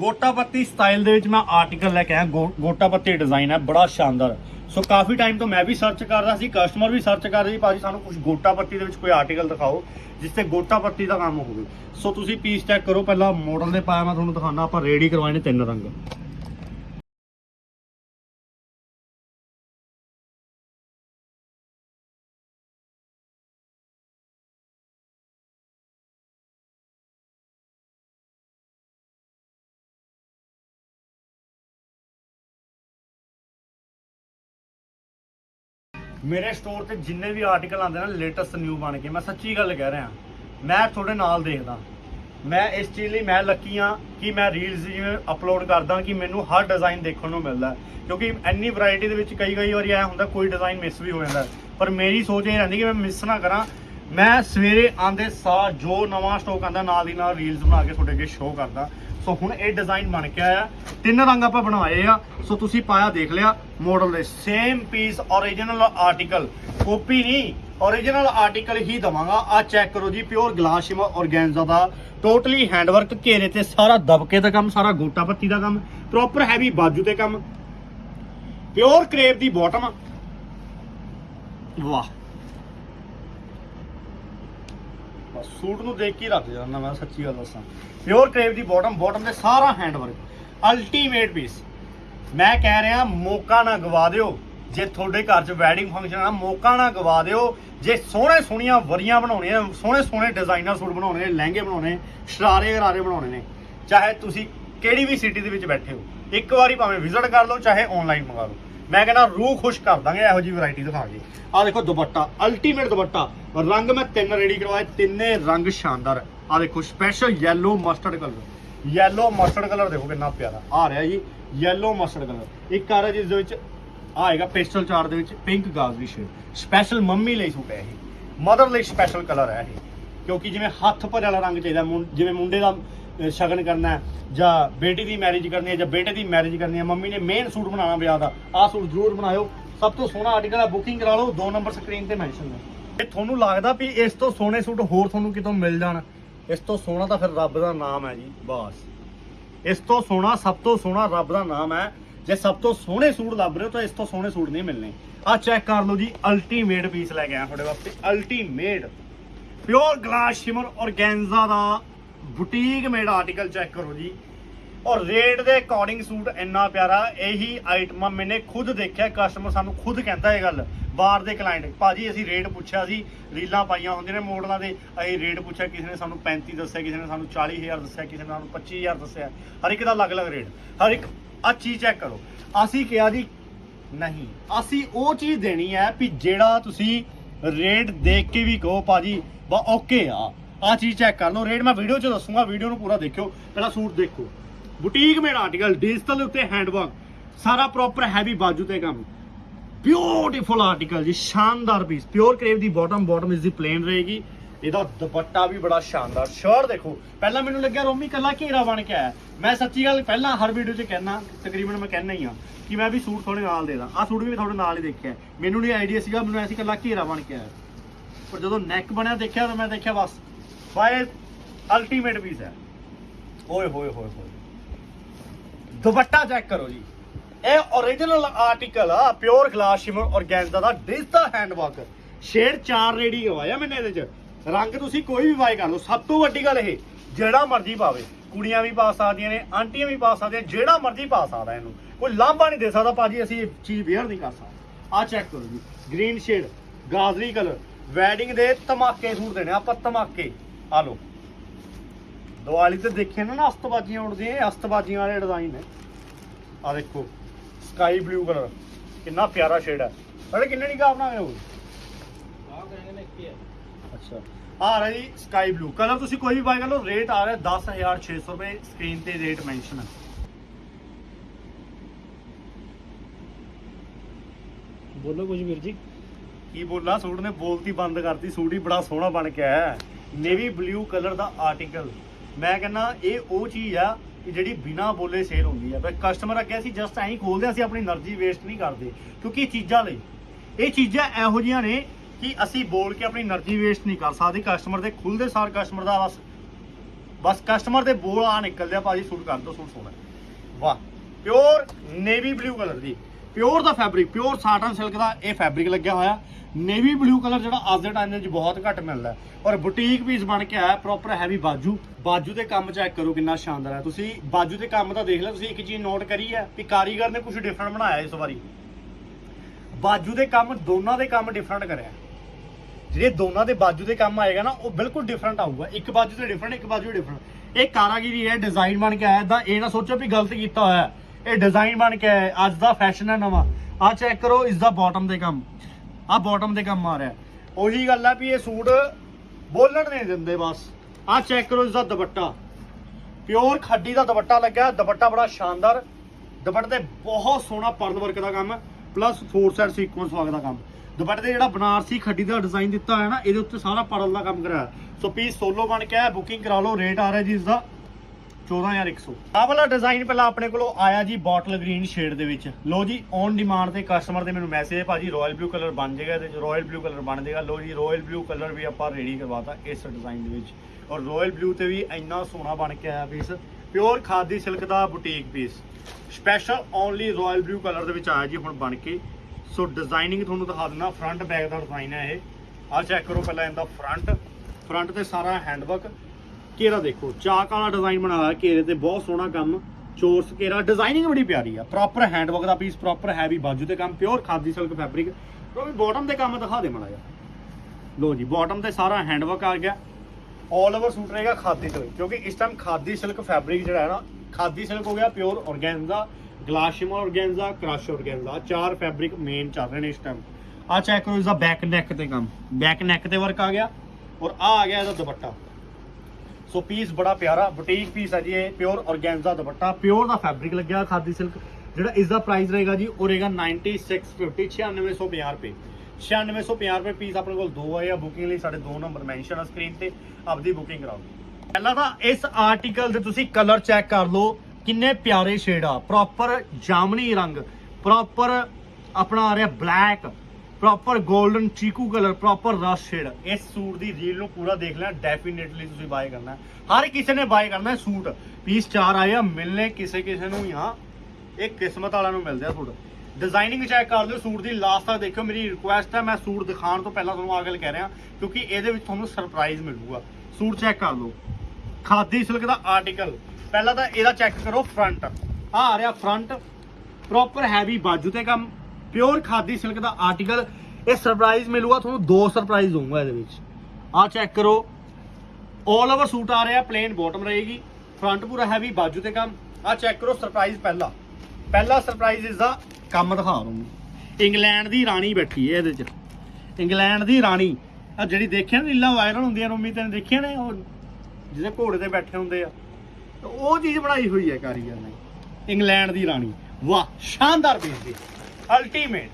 ਗੋਟਾਪੱਤੀ style ਦੇ ਵਿੱਚ ਮੈਂ ਆਰਟੀਕਲ ਲੈ ਕੇ ਆਇਆ। ਗੋ- ਗੋਟਾ ਪੱਤੀ ਡਿਜ਼ਾਈਨ ਹੈ, ਬੜਾ ਸ਼ਾਨਦਾਰ। ਸੋ ਕਾਫੀ ਟਾਈਮ ਤੋਂ ਮੈਂ ਵੀ ਸਰਚ ਕਰ ਰਿਹਾ ਸੀ ਕਸਟਮਰ ਵੀ ਸਰਚ ਕਰ ਰਹੇ ਸੀ, ਭਾਜੀ ਸਾਨੂੰ ਕੁਝ ਗੋਟਾਪੱਤੀ ਦੇ ਵਿੱਚ ਕੋਈ ਆਰਟੀਕਲ ਦਿਖਾਓ, ਜਿਸ ਤੇ ਗੋਟਾਪੱਤੀ ਦਾ ਕੰਮ ਹੋਵੇ। ਸੋ ਤੁਸੀਂ ਪੀਸ ਚੈੱਕ ਕਰੋ ਪਹਿਲਾਂ ਮਾਡਲ ਦੇ ਪਾਇਆ ਮੈਂ ਤੁਹਾਨੂੰ ਦਿਖਾਉਣਾ ਆਪਾਂ ਰੈਡੀ ਕਰਵਾਏ ਨੇ ਤਿੰਨ ਰੰਗ। ਮੇਰੇ ਸਟੋਰ ਤੇ ਜਿੰਨੇ ਵੀ ਆਰਟੀਕਲ ਆਉਂਦੇ ਨਾ ਲੇਟੈਸਟ ਨਿਊ ਬਣ ਕੇ, ਮੈਂ ਸੱਚੀ ਗੱਲ ਕਹਿ ਰਿਹਾ। ਮੈਂ ਤੁਹਾਡੇ ਨਾਲ ਦੇਖਦਾ। ਮੈਂ ਇਸ ਚੀਜ਼ ਲਈ, ਮੈਂ ਲੱਕੀ ਹਾਂ ਕਿ ਮੈਂ ਰੀਲਸ ਜਿਵੇਂ ਅਪਲੋਡ ਕਰਦਾ ਕਿ ਮੈਨੂੰ ਹਰ ਡਿਜ਼ਾਈਨ ਦੇਖਣ ਨੂੰ ਮਿਲਦਾ। ਕਿਉਂਕਿ ਇੰਨੀ ਵੈਰਾਈਟੀ ਦੇ ਵਿੱਚ ਕਈ ਕਈ ਵਾਰੀ ਐ ਹੁੰਦਾ, ਕੋਈ ਡਿਜ਼ਾਈਨ ਮਿਸ ਵੀ ਹੋ ਜਾਂਦਾ। ਪਰ ਮੇਰੀ ਸੋਚ ਇਹ ਰਹਿੰਦੀ ਕਿ ਮੈਂ ਮਿਸ ਨਾ ਕਰਾਂ। ਮੈਂ ਸਵੇਰੇ ਆਂਦੇ ਸਾਰ ਜੋ ਨਵਾਂ ਸਟਾਕ ਆਂਦਾ ਨਾਲ ਦੀ ਨਾਲ ਰੀਲਸ ਬਣਾ ਕੇ ਤੁਹਾਡੇ ਅੱਗੇ ਸ਼ੋਅ ਕਰਦਾ। ਸੋ ਹੁਣ ਇਹ ਡਿਜ਼ਾਈਨ ਬਣ ਕੇ ਆਇਆ। ਤਿੰਨ ਰੰਗ ਆਪਾਂ ਬਣਵਾਏ ਆ। ਸੋ ਤੁਸੀਂ ਪਾਇਆ ਦੇਖ ਲਿਆ ਮਾਡਲ ਦੇ same piece origignal article copy ਨਹੀਂ origignal ਆਰਟੀਕਲ ਹੀ ਦਵਾਂਗਾ। ਆ ਚੈੱਕ ਕਰੋ ਜੀ ਪਿਓਰ ਗਲਾਸ ਸ਼ਿਮਰ ਔਰਗੈਂਜ਼ਾ ਦਾ। ਟੋਟਲੀ ਹੈਂਡਵਰਕ ਘੇਰੇ ਤੇ ਸਾਰਾ ਦਬਕੇ ਦਾ ਕੰਮ, ਸਾਰਾ ਗੋਟਾ ਪੱਤੀ ਦਾ ਕੰਮ ਪ੍ਰੋਪਰ ਹੈਵੀ ਬਾਜੂ ਤੇ ਕੰਮ। ਪਿਓਰ ਕਰੇਪ ਦੀ ਬਾਟਮ ਵਾਹ। ਬਸ ਸੂਟ ਨੂੰ ਦੇਖ ਕੇ ਰੱਖ ਜਾਂਦਾ ਮੈਂ, ਸੱਚੀ ਗੱਲ ਦੱਸਾਂ। ਪਿਓਰ ਕਰੇਪ ਦੀ ਬਾਟਮ ਬਾਟਮ ਤੇ ਸਾਰਾ ਹੈਂਡ ਵਰਕ ਅਲਟੀਮੇਟ ਪੀਸ ਮੈਂ ਕਹਿ ਰਿਹਾ, ਮੌਕਾ ਨਾ ਗਵਾ ਦਿਓ। ਜੇ ਤੁਹਾਡੇ ਘਰ 'ਚ ਵੈਡਿੰਗ ਫੰਕਸ਼ਨ ਆ, ਮੌਕਾ ਨਾ ਗਵਾ ਦਿਓ। ਜੇ ਸੋਹਣੇ ਸੋਹਣੀਆਂ ਵਰੀਆਂ ਬਣਾਉਣੀਆਂ, ਸੋਹਣੇ ਸੋਹਣੇ ਡਿਜ਼ਾਈਨਰ ਸੂਟ ਬਣਾਉਣੇ ਨੇ ਲਹਿੰਗੇ ਬਣਾਉਣੇ, ਸ਼ਰਾਰੇ ਗਰਾਰੇ ਬਣਾਉਣੇ ਨੇ, ਚਾਹੇ ਤੁਸੀਂ ਕਿਹੜੀ ਵੀ ਸਿਟੀ ਦੇ ਵਿੱਚ ਬੈਠੇ ਹੋ, ਇੱਕ ਵਾਰੀ ਭਾਵੇਂ ਵਿਜ਼ਿਟ ਕਰ ਲਓ, ਚਾਹੇ ਆਨਲਾਈਨ ਮੰਗਾ ਲਓ। ਮੈਂ ਕਹਿੰਦਾ ਰੂਹ ਖੁਸ਼ ਕਰ ਦਾਂਗੇ, ਇਹੋ ਜੀ ਵੈਰਾਈਟੀ ਦਿਖਾ ਕੇ। ਆਹ ਦੇਖੋ ਦੁਪੱਟਾ ਅਲਟੀਮੇਟ ਦੁਪੱਟਾ। ਰੰਗ ਮੈਂ ਤਿੰਨ ਰੈਡੀ ਕਰਵਾਏ, ਤਿੰਨੇ ਰੰਗ ਸ਼ਾਨਦਾਰ। ਆਹ ਦੇਖੋ special yellow mustard colour yellow mustard colour ਦੇਖੋ ਕਿੰਨਾ ਪਿਆਰਾ। ਆ ਰਿਹਾ ਜੀ ਯੈਲੋ ਮਸਟਰਡ ਕਲਰ ਇੱਕ ਆ ਰਿਹਾ ਜਿਸ ਦੇ ਵਿੱਚ ਆਏਗਾ ਪੇਸਟਲ ਚਾਰ ਦੇ ਵਿੱਚ ਪਿੰਕ ਗਾਜ਼ਰੀ ਸ਼ੇਡ ਸਪੈਸ਼ਲ ਮੰਮੀ ਲਈ ਸੂਟ ਹੈ ਇਹ। ਮਦਰ ਲਈ ਸਪੈਸ਼ਲ ਕਲਰ ਹੈ ਇਹ। ਕਿਉਂਕਿ ਜਿਵੇਂ ਹੱਥ ਭਰ ਵਾਲਾ ਰੰਗ ਚਾਹੀਦਾ ਜਿਵੇਂ ਮੁੰਡੇ ਦਾ ਸ਼ਗਨ ਕਰਨਾ ਜਾਂ ਬੇਟੀ ਦੀ ਮੈਰਿਜ ਕਰਨੀ ਹੈ, ਜਾਂ ਬੇਟੇ ਦੀ ਮੈਰਿਜ ਕਰਨੀ ਹੈ, ਮੰਮੀ ਨੇ ਮੇਨ ਸੂਟ ਬਣਾਉਣਾ ਵਿਆਹ ਦਾ, ਆਹ ਸੂਟ ਜ਼ਰੂਰ ਬਣਾਇਓ। ਸਭ ਤੋਂ ਸੋਹਣਾ ਆਰਟੀਕਲ ਹੈ ਬੁਕਿੰਗ ਕਰਾ ਲਓ, ਦੋ ਨੰਬਰ ਸਕਰੀਨ ਤੇ ਮੈਂਸ਼ਨ ਹੈ। ਜੇ ਤੁਹਾਨੂੰ ਲੱਗਦਾ ਵੀ ਇਸ ਤੋਂ ਸੋਹਣੇ ਸੂਟ ਹੋਰ ਤੁਹਾਨੂੰ ਕਿਤੋਂ ਮਿਲ ਜਾਣ? ਇਸ ਤੋਂ ਸੋਹਣਾ ਤਾਂ ਫਿਰ ਰੱਬ ਦਾ ਨਾਮ ਹੈ ਜੀ, ਬਸ। ਇਸ ਤੋਂ ਸੋਹਣਾ, ਸਭ ਤੋਂ ਸੋਹਣਾ ਰੱਬ ਦਾ ਨਾਮ ਹੈ। ਜੇ ਸਭ ਤੋਂ ਸੋਹਣੇ ਸੂਟ ਲੱਭ ਰਹੇ ਹੋ, ਤਾਂ ਇਸ ਤੋਂ ਸੋਹਣੇ ਸੂਟ ਨਹੀਂ ਮਿਲਣੇ। ਆ ਚੈੱਕ ਕਰ ਲਓ ਜੀ ਅਲਟੀਮੇਟ ਪੀਸ ਲੈ ਕੇ ਆਇਆ ਤੁਹਾਡੇ ਵਾਸਤੇ ultimate pure glass shimmer organza ਦਾ ਬੁਟੀਕ ਮੇਡ ਆਰਟੀਕਲ ਚੈੱਕ ਕਰੋ ਜੀ। ਔਰ ਰੇਟ ਦੇ ਅਕੋਰਡਿੰਗ ਸੂਟ ਇੰਨਾ ਪਿਆਰਾ, ਇਹੀ ਆਈਟਮਾਂ ਮੈਨੇ ਖੁਦ ਦੇਖਿਆ ਕਸਟਮਰ ਸਾਨੂੰ ਖੁਦ ਕਹਿੰਦਾ ਇਹ ਗੱਲ, ਬਾਹਰ ਦੇ ਕਲਾਇੰਟ ਭਾਜੀ ਅਸੀਂ ਰੇਟ ਪੁੱਛਿਆ ਸੀ, ਰੀਲਾਂ ਪਾਈਆਂ ਹੁੰਦੀਆਂ ਨੇ ਮੋਡਲਾਂ ਦੇ ਅਸੀਂ ਰੇਟ ਪੁੱਛਿਆ, ਕਿਸੇ ਨੇ ਸਾਨੂੰ 35 ਦੱਸਿਆ, ਕਿਸੇ ਨੇ ਸਾਨੂੰ 40000 ਦੱਸਿਆ, ਕਿਸੇ ਨੇ ਸਾਨੂੰ 25000 ਦੱਸਿਆ, ਹਰ ਇੱਕ ਦਾ ਅਲੱਗ-ਅਲੱਗ ਰੇਟ, ਹਰ ਇੱਕ ਆ ਚੀਜ਼ ਚੈੱਕ ਕਰੋ। ਅਸੀਂ ਕਿਹਾ ਜੀ, ਨਹੀਂ, ਅਸੀਂ ਉਹ ਚੀਜ਼ ਦੇਣੀ ਹੈ ਵੀ ਜਿਹੜਾ ਤੁਸੀਂ ਰੇਟ ਦੇਖ ਕੇ ਵੀ ਕਹੋ, ਭਾਜੀ ਬਾ ਓਕੇ ਆ। ਆ ਚੀਜ਼ ਚੈੱਕ ਕਰ ਲਓ। ਰੇਟ ਮੈਂ ਵੀਡੀਓ 'ਚ ਦੱਸੂਗਾ ਵੀਡੀਓ ਨੂੰ ਪੂਰਾ ਦੇਖਿਓ, ਪਹਿਲਾਂ ਸੂਟ ਦੇਖੋ। ਬੁਟੀਕ ਮੇਡ ਆਰਟੀਕਲ ਡਿਜੀਟਲ ਉੱਤੇ ਹੈਂਡਵਰਕ ਸਾਰਾ ਪ੍ਰੋਪਰ ਹੈਵੀ ਬਾਜੂ ਤੇ ਕੰਮ। ਬਿਊਟੀਫੁਲ ਆਰਟੀਕਲ ਜੀ, ਸ਼ਾਨਦਾਰ ਪੀਸ ਪਿਓਰ ਕਰੇਵ ਦੀ ਬਾਟਮ ਬਾਟਮ ਇਸ ਦੀ ਪਲੇਨ ਰਹੇਗੀ। ਇਹਦਾ ਦੁਪੱਟਾ ਵੀ ਬੜਾ ਸ਼ਾਨਦਾਰ ਸ਼ਰਟ ਦੇਖੋ। ਪਹਿਲਾਂ ਮੈਨੂੰ ਲੱਗਿਆ ਰੋਮੀ ਕੱਲਾ ਘੇਰਾ ਬਣ ਕੇ ਆਇਆ। ਮੈਂ ਸੱਚੀ ਗੱਲ ਪਹਿਲਾਂ ਹਰ ਵੀਡੀਓ 'ਚ ਕਹਿਣਾ ਤਕਰੀਬਨ ਮੈਂ ਕਹਿਣਾ ਹੀ ਆ ਕਿ ਮੈਂ ਵੀ ਸੂਟ ਤੁਹਾਡੇ ਨਾਲ ਦੇ ਦਾਂ। ਆ ਸੂਟ ਵੀ ਮੈਂ ਤੁਹਾਡੇ ਨਾਲ ਹੀ ਦੇਖਿਆ। ਮੈਨੂੰ ਨਹੀਂ ਆਈਡੀਆ ਸੀਗਾ, ਮੈਨੂੰ ਐਸੀ ਕੱਲਾ ਘੇਰਾ ਬਣ ਕੇ ਆਇਆ। ਪਰ ਜਦੋਂ ਨੈਕ ਬਣਿਆ ਦੇਖਿਆ, ਤਾਂ ਮੈਂ ਦੇਖਿਆ ਬਸ। ਬਾਏ ਅਲਟੀਮੇਟ ਪੀਸ ਹੈ। ਓਏ ਹੋਏ ਹੋਏ ਹੋਏ। ਦੁਪੱਟਾ ਚੈੱਕ ਕਰੋ ਜੀ। ਇਹ origignal ਆਰਟੀਕਲ ਆ ਪਿਓਰ ਗਲਾਸ ਸ਼ਿਮਰ ਔਰਗੈਂਜ਼ਾ ਦਾ ਡਿਜੀਟਲ ਹੈਂਡਵਰਕ ਸ਼ੇਡ 4 ਰੇਡੀ ਹੋਇਆ ਮੈਨੇ ਇਹਦੇ ਚ। ਰੰਗ ਤੁਸੀਂ ਕੋਈ ਵੀ ਬਾਈ ਕਰ ਲਓ ਸਭ ਤੋਂ ਵੱਡੀ ਗੱਲ ਇਹ ਜਿਹੜਾ ਮਰਜ਼ੀ ਪਾਵੇ। ਕੁੜੀਆਂ ਵੀ ਪਾ ਸਕਦੀਆਂ ਨੇ ਆਂਟੀਆਂ ਵੀ ਪਾ ਸਕਦੀਆਂ ਜਿਹੜਾ ਮਰਜ਼ੀ ਪਾ ਸਕਦਾ ਇਹਨੂੰ। ਕੋਈ ਲਾਂਭਾ ਨਹੀਂ ਦੇ ਸਕਦਾ ਭਾਜੀ ਅਸੀਂ ਇਹ ਚੀਜ਼ ਵੇਅਰ ਨਹੀਂ ਕਰ ਸਕਦੇ। ਆ ਚੈੱਕ ਕਰੋ ਜੀ। ਗ੍ਰੀਨ ਸ਼ੇਡ ਗਾਜ਼ਰੀ ਕਲਰ ਵੈਡਿੰਗ ਦੇ ਧਮਾਕੇ ਸੂਟ ਦੇਣੇ ਆਪਾਂ ਧਮਾਕੇ ਆ ਲਓ। ਦੀਵਾਲੀ ਤੇ ਦੇਖੇ ਨਾ ਨਾ ਅਸਤਬਾਜ਼ੀਆਂ ਉੜਦੀਆਂ ਇਹ ਅਸਤਬਾਜ਼ੀਆਂ ਵਾਲੇ ਡਿਜ਼ਾਈਨ ਨੇ। ਆ ਦੇਖੋ ਸਕਾਈ ਬਲੂ ਕਲਰ ਕਿੰਨਾ ਪਿਆਰਾ ਸ਼ੇਡ ਹੈ ਅਰੇ ਕਿੰਨੇ ਦੀ ਕਾ ਬਣਾਵੇ ਅੱਛਾ। ਆ ਰਿਹਾ ਜੀ ਸਕਾਈ ਬਲੂ ਕਲਰ ਤੁਸੀਂ ਕੋਈ ਵੀ ਬਾਈ ਕਰ ਲਓ ਰੇਟ ਆ ਰਿਹਾ 10600 ਰੁਪਏ ਸਕਰੀਨ ਤੇ ਰੇਟ ਮੈਂਸ਼ਨ ਹੈ ਬੋਲੋ ਕੁਝ ਵੀਰ ਜੀ। ਕੀ ਬੋਲਾਂ? ਸੂਟ ਨੇ ਬੋਲਤੀ ਬੰਦ ਕਰਤੀ ਸੂਟ ਹੀ ਬੜਾ ਸੋਹਣਾ ਬਣ ਕੇ ਆਇਆ। ਨੇਵੀ ਬਲੂ ਕਲਰ ਦਾ ਆਰਟੀਕਲ ਮੈਂ ਕਹਿੰਦਾ, ਇਹ ਉਹ ਚੀਜ਼ ਆ ਕਿ ਜਿਹੜੀ ਬਿਨਾ ਬੋਲੇ ਸੇਲ ਹੁੰਦੀ ਆ। ਪਰ ਕਸਟਮਰ ਅੱਗੇ ਅਸੀਂ ਜਸਟ ਐਂ ਹੀ ਖੋਲਦੇ ਆ ਅਸੀਂ ਆਪਣੀ એનર્ਜੀ ਵੇਸਟ ਨਹੀਂ ਕਰਦੇ। ਕਿਉਂਕਿ ਇਹ ਚੀਜ਼ਾਂ ਲਈ। ਇਹ ਚੀਜ਼ਾਂ ਇਹੋ ਜੀਆਂ ਨੇ ਕਿ ਅਸੀਂ ਬੋਲ ਕੇ ਆਪਣੀ એનર્ਜੀ ਵੇਸਟ ਨਹੀਂ ਕਰ ਸਕਦੇ। ਕਸਟਮਰ ਦੇ ਖੁੱਲਦੇ ਸਾਰ ਕਸਟਮਰ ਦਾ ਬਸ ਬਸ ਕਸਟਮਰ ਦੇ ਬੋਲ ਆ ਨਿਕਲਦੇ ਆ, ਭਾਜੀ ਸੂਟ ਕਰ ਦੋ, ਸੂਟ ਸੋਹਣਾ। ਵਾਹ। ਪਿਓਰ ਨੇਵੀ ਬਲੂ ਕਲਰ ਦੀ। ਪਿਓਰ ਦਾ ਫੈਬਰਿਕ ਪਿਓਰ ਸਾਟਨ ਸਿਲਕ ਦਾ ਇਹ ਫੈਬਰਿਕ ਲੱਗਿਆ ਹੋਇਆ। ਨੇਵੀ ਬਲੂ ਕਲਰ ਜਿਹੜਾ ਅੱਜ ਦੇ ਟਾਈਮ ਦੇ ਵਿੱਚ ਬਹੁਤ ਘੱਟ ਮਿਲਦਾ ਔਰ ਬੁਟੀਕ ਪੀਸ ਬਣ ਕੇ ਆਇਆ ਪ੍ਰੋਪਰ ਹੈਵੀ ਬਾਜੂ। ਬਾਜੂ ਦੇ ਕੰਮ ਚੈੱਕ ਕਰੋ ਕਿੰਨਾ ਸ਼ਾਨਦਾਰ ਹੈ। ਤੁਸੀਂ ਬਾਜੂ ਦੇ ਕੰਮ ਤਾਂ ਦੇਖ ਲਿਆ ਤੁਸੀਂ ਇੱਕ ਚੀਜ਼ ਨੋਟ ਕਰੀ ਹੈ ਕਿ ਕਾਰੀਗਰ ਨੇ ਕੁਝ ਡਿਫਰੈਂਟ ਬਣਾਇਆ ਇਸ ਵਾਰੀ। ਬਾਜੂ ਦੇ ਕੰਮ ਦੋਨਾਂ ਦੇ ਕੰਮ ਡਿਫਰੈਂਟ ਕਰਿਆ ਜਿਹੜੇ ਦੋਨਾਂ ਦੇ ਬਾਜੂ ਦੇ ਕੰਮ ਆਏਗਾ ਨਾ, ਉਹ ਬਿਲਕੁਲ ਡਿਫਰੈਂਟ ਆਊਗਾ। ਇੱਕ ਬਾਜੂ ਤੇ ਡਿਫਰੈਂਟ ਇੱਕ ਬਾਜੂ ਡਿਫਰੈਂਟ ਇਹ ਕਾਰਾਗਿਰੀ ਹੈ ਡਿਜ਼ਾਈਨ ਬਣ ਕੇ ਆਇਆ। ਤਾਂ ਇਹ ਨਾ ਸੋਚੋ ਵੀ ਗਲਤ ਕੀਤਾ ਹੋਇਆ ਇਹ ਡਿਜ਼ਾਈਨ ਬਣ ਕੇ ਆਇਆ। ਅੱਜ ਦਾ ਫੈਸ਼ਨ ਹੈ ਨਵਾਂ। ਆ ਚੈੱਕ ਕਰੋ, ਇਸ ਦਾ ਬਾਟਮ ਦੇ ਕੰਮ। ਆ ਬਾਟਮ ਦੇ ਕੰਮ ਆ ਰਿਹਾ। ਉਹੀ ਗੱਲ ਹੈ ਵੀ ਇਹ ਸੂਟ ਬੋਲਣ ਨਹੀਂ ਦਿੰਦੇ ਬਸ। ਆ ਚੈੱਕ ਕਰੋ ਇਸ ਦਾ ਦੁਪੱਟਾ। ਪਿਓਰ ਖੱਡੀ ਦਾ ਦੁਪੱਟਾ ਲੱਗਾ ਦੁਪੱਟਾ ਬੜਾ ਸ਼ਾਨਦਾਰ। ਦੁਪੱਟੇ ਤੇ ਬਹੁਤ ਸੋਹਣਾ ਪਰਲ ਵਰਕ ਦਾ ਕੰਮ plus four side sequence work ਦਾ ਕੰਮ। ਦੁਪੱਟੇ ਤੇ ਜਿਹੜਾ ਬਨਾਰਸੀ ਖੱਡੀ ਦਾ ਡਿਜ਼ਾਈਨ ਦਿੱਤਾ ਹੋਇਆ ਨਾ, ਇਹਦੇ ਉੱਤੇ ਸਾਰਾ ਪਰਲ ਦਾ ਕੰਮ ਕਰਾਇਆ। ਸੋ ਪੀਸ ਸੋਲੋ ਬਣ ਕੇ ਆਇਆ ਬੁਕਿੰਗ ਕਰਾ ਲਓ ਰੇਟ ਆ ਰਿਹਾ ਜੀ ਇਸ ਦਾ 14100 ਆਹ ਵਾਲਾ ਡਿਜ਼ਾਈਨ ਪਹਿਲਾਂ ਆਪਣੇ ਕੋਲੋਂ ਆਇਆ ਜੀ ਬੋਟਲ ਗ੍ਰੀਨ ਸ਼ੇਡ ਦੇ ਵਿੱਚ। ਲੋ ਜੀ ਔਨ ਡਿਮਾਂਡ ਤੇ ਕਸਟਮਰ ਦੇ ਮੈਨੂੰ ਮੈਸੇਜ ਹੈ ਭਾਜੀ ਰਾਇਲ ਬਲੂ ਕਲਰ ਬਣ ਜਾਏਗਾ ਤੇ ਰਾਇਲ ਬਲੂ ਕਲਰ ਬਣ ਜਾਏਗਾ। ਲੋ ਜੀ ਰਾਇਲ ਬਲੂ ਕਲਰ ਵੀ ਆਪਾਂ ਰੈਡੀ ਕਰਵਾਤਾ ਇਸ ਡਿਜ਼ਾਈਨ ਦੇ ਵਿੱਚ। ਔਰ ਰਾਇਲ ਬਲੂ ਤੇ ਵੀ ਇੰਨਾ ਸੋਹਣਾ ਬਣ ਕੇ ਆਇਆ ਪੀਸ ਪਿਓਰ ਖਾਦੀ ਸਿਲਕ ਦਾ boutique piece special only royal blue colour ਦੇ ਵਿੱਚ ਆਇਆ ਜੀ ਹੁਣ ਬਣ ਕੇ। ਸੋ ਡਿਜ਼ਾਈਨਿੰਗ ਤੁਹਾਨੂੰ ਦਿਖਾ ਦਿੰਦਾ ਫਰੰਟ ਬੈਕ ਦਾ ਡਿਜ਼ਾਈਨ ਹੈ ਇਹ। ਆਹ ਚੈੱਕ ਕਰੋ ਪਹਿਲਾਂ ਇਹਦਾ ਫਰੰਟ ਫਰੰਟ ਤੇ ਸਾਰਾ ਹੈਂਡਵਰਕ ਘੇਰਾ ਦੇਖੋ ਚਾਕ ਵਾਲਾ ਡਿਜ਼ਾਈਨ ਬਣਾਇਆ ਘੇਰੇ ਤੇ ਬਹੁਤ ਸੋਹਣਾ ਕੰਮ ਚੋਰਸ ਘੇਰਾ ਡਿਜ਼ਾਈਨਿੰਗ ਬੜੀ ਪਿਆਰੀ ਆ ਪ੍ਰੋਪਰ ਹੈਂਡਵਰਕ ਦਾ ਪੀਸ ਪ੍ਰੋਪਰ ਹੈਵੀ ਬਾਜੂ ਤੇ ਕੰਮ ਪਿਓਰ ਖਾਦੀ ਸਿਲਕ ਫੈਬਰਿਕ ਉਹ ਵੀ ਬਾਟਮ ਦੇ ਕੰਮ ਦਿਖਾ ਦੇ ਮੜਾ ਜਾ ਲੋ ਜੀ ਬਾਟਮ ਤੇ ਸਾਰਾ ਹੈਂਡਵਰਕ ਆ ਗਿਆ ਆਲ ਓਵਰ ਸੂਟ ਰਹੇਗਾ ਖਾਦੀ ਤੋਂ ਕਿਉਂਕਿ ਇਸ ਟਾਈਮ ਖਾਦੀ ਸਿਲਕ ਫੈਬਰਿਕ ਜਿਹੜਾ ਹੈ ਨਾ ਖਾਦੀ ਸਿਲਕ ਹੋ ਗਿਆ pure organza glass shimmer organza crush organza ਚਾਰ ਫੈਬਰਿਕ ਮੇਨ ਚੱਲ ਰਹੇ ਨੇ ਇਸ ਟਾਈਮ ਆ ਚੈੱਕ ਕਰੋ ਇਸ ਦਾ ਬੈਕ ਨੈਕ ਤੇ ਕੰਮ ਬੈਕ ਨੈਕ ਤੇ ਵਰਕ ਆ ਗਿਆ ਔਰ ਆ ਆ ਗਿਆ ਇਹਦਾ ਦੁਪੱਟਾ ਸੋ ਪੀਸ ਬੜਾ ਪਿਆਰਾ ਬੁਟੀਕ ਪੀਸ ਹੈ ਜੀ ਇਹ ਪਿਓਰ ਔਰਗੈਂਜ਼ਾ ਦੁਪੱਟਾ ਪਿਓਰ ਦਾ ਫੈਬਰਿਕ ਲੱਗਿਆ ਖਾਦੀ ਸਿਲਕ ਜਿਹੜਾ ਇਸ ਦਾ ਪ੍ਰਾਈਸ ਰਹੇਗਾ ਜੀ ਉਹ ਰਹੇਗਾ 9650 9650 ਰੁਪਏ 9650 ਰੁਪਏ ਪੀਸ ਆਪਣੇ ਕੋਲ ਦੋ ਆਏ ਆ ਬੁਕਿੰਗ ਲਈ ਸਾਡੇ ਦੋ ਨੰਬਰ ਮੈਂਸ਼ਨ ਆ ਸਕਰੀਨ ਤੇ ਆਪਦੀ ਬੁਕਿੰਗ ਕਰਾਓ ਪਹਿਲਾਂ ਤਾਂ ਇਸ ਆਰਟੀਕਲ ਦੇ ਤੁਸੀਂ ਕਲਰ ਚੈੱਕ ਕਰ ਲਓ ਕਿੰਨੇ ਪਿਆਰੇ ਸ਼ੇਡ ਆ ਪ੍ਰੋਪਰ ਜਾਮਨੀ ਰੰਗ ਪ੍ਰੋਪਰ ਆਪਣਾ ਆ ਰਿਹਾ ਬਲੈਕ ਪ੍ਰੋਪਰ 골ਡਨ ਚੀਕੂ ਕਲਰ ਪ੍ਰੋਪਰ ਰਸ ਸ਼ੇਡ ਇਸ ਸੂਟ ਦੀ ਰੀਲ ਨੂੰ ਪੂਰਾ ਦੇਖ ਲੈਣਾ ਡੈਫੀਨਿਟਲੀ ਤੁਸੀਂ ਬਾਏ ਕਰਨਾ। ਹਰ ਕਿਸੇ ਨੇ ਬਾਏ ਕਰਨਾ ਸੂਟ। ਪੀਸ ਚਾਰ ਆਏ ਆ, ਮਿਲਨੇ ਕਿਸੇ ਕਿਸੇ ਨੂੰ ਹੀ ਆ। ਇਹ ਕਿਸਮਤ ਵਾਲਿਆਂ ਨੂੰ ਮਿਲਦੇ ਆ ਸੂਟ। ਡਿਜ਼ਾਈਨਿੰਗ ਚੈੱਕ ਕਰ ਲਿਓ ਸੂਟ ਦੀ ਲਾਸਟ ਤੱਕ ਦੇਖਿਓ। ਮੇਰੀ ਰਿਕੁਐਸਟ ਹੈ, ਮੈਂ ਸੂਟ ਦਿਖਾਉਣ ਤੋਂ ਪਹਿਲਾਂ ਤੁਹਾਨੂੰ ਆ ਗੱਲ ਕਹਿ ਰਿਹਾ, ਕਿਉਂਕਿ ਇਹਦੇ ਵਿੱਚ ਤੁਹਾਨੂੰ ਸਰਪ੍ਰਾਈਜ਼ ਮਿਲੂਗਾ। ਸੂਟ ਚੈੱਕ ਕਰ ਲਓ। ਖਾਦੀ ਸਿਲਕ ਦਾ ਆਰਟੀਕਲ ਪਹਿਲਾਂ ਤਾਂ ਇਹਦਾ ਚੈੱਕ ਕਰੋ ਫਰੰਟ ਆ ਆ ਰਿਹਾ ਫਰੰਟ ਪ੍ਰੋਪਰ ਹੈਵੀ ਬਾਜੂ ਤੇ ਕੰਮ। ਪਿਓਰ ਖਾਦੀ ਸਿਲਕ ਦਾ ਆਰਟੀਕਲ ਇਹ ਸਰਪ੍ਰਾਈਜ਼ ਮਿਲੂਗਾ, ਤੁਹਾਨੂੰ ਦੋ ਸਰਪ੍ਰਾਈਜ਼ ਦਊਂਗਾ ਇਹਦੇ ਵਿੱਚ। ਆ ਚੈੱਕ ਕਰੋ। 올 ਓਵਰ ਸੂਟ ਆ ਰਿਹਾ ਪਲੇਨ ਬਾਟਮ ਰਹੇਗੀ। ਫਰੰਟ ਪੂਰਾ ਹੈਵੀ ਬਾਜੂ ਤੇ ਕੰਮ। ਆ ਚੈੱਕ ਕਰੋ ਸਰਪ੍ਰਾਈਜ਼ ਪਹਿਲਾ। ਪਹਿਲਾ ਸਰਪ੍ਰਾਈਜ਼ ਇਸ ਦਾ ਕੰਮ ਦਿਖਾ ਰਹੂੰ ਇੰਗਲੈਂਡ ਦੀ ਰਾਣੀ ਬੈਠੀ ਹੈ ਇਹਦੇ ਚ। ਇੰਗਲੈਂਡ ਦੀ ਰਾਣੀ। ਆ ਜਿਹੜੀ ਦੇਖਿਆ ਨਾ ਰੀਲਾਂ ਵਾਇਰਲ ਹੁੰਦੀਆਂ ਰੋਮੀ ਤੈਨੂੰ ਦੇਖਿਆ ਨੇ? ਉਹ ਜਿਹਦੇ ਘੋੜੇ ਤੇ ਬੈਠੇ ਹੁੰਦੇ ਆ। ਉਹ ਚੀਜ਼ ਬਣਾਈ ਹੋਈ ਹੈ ਕਾਰੀਗਰ ਨੇ। ਇੰਗਲੈਂਡ ਦੀ ਰਾਣੀ। ਵਾਹ, ਸ਼ਾਨਦਾਰ ਪੀਸ ਦੀ। ਅਲਟੀਮੇਟ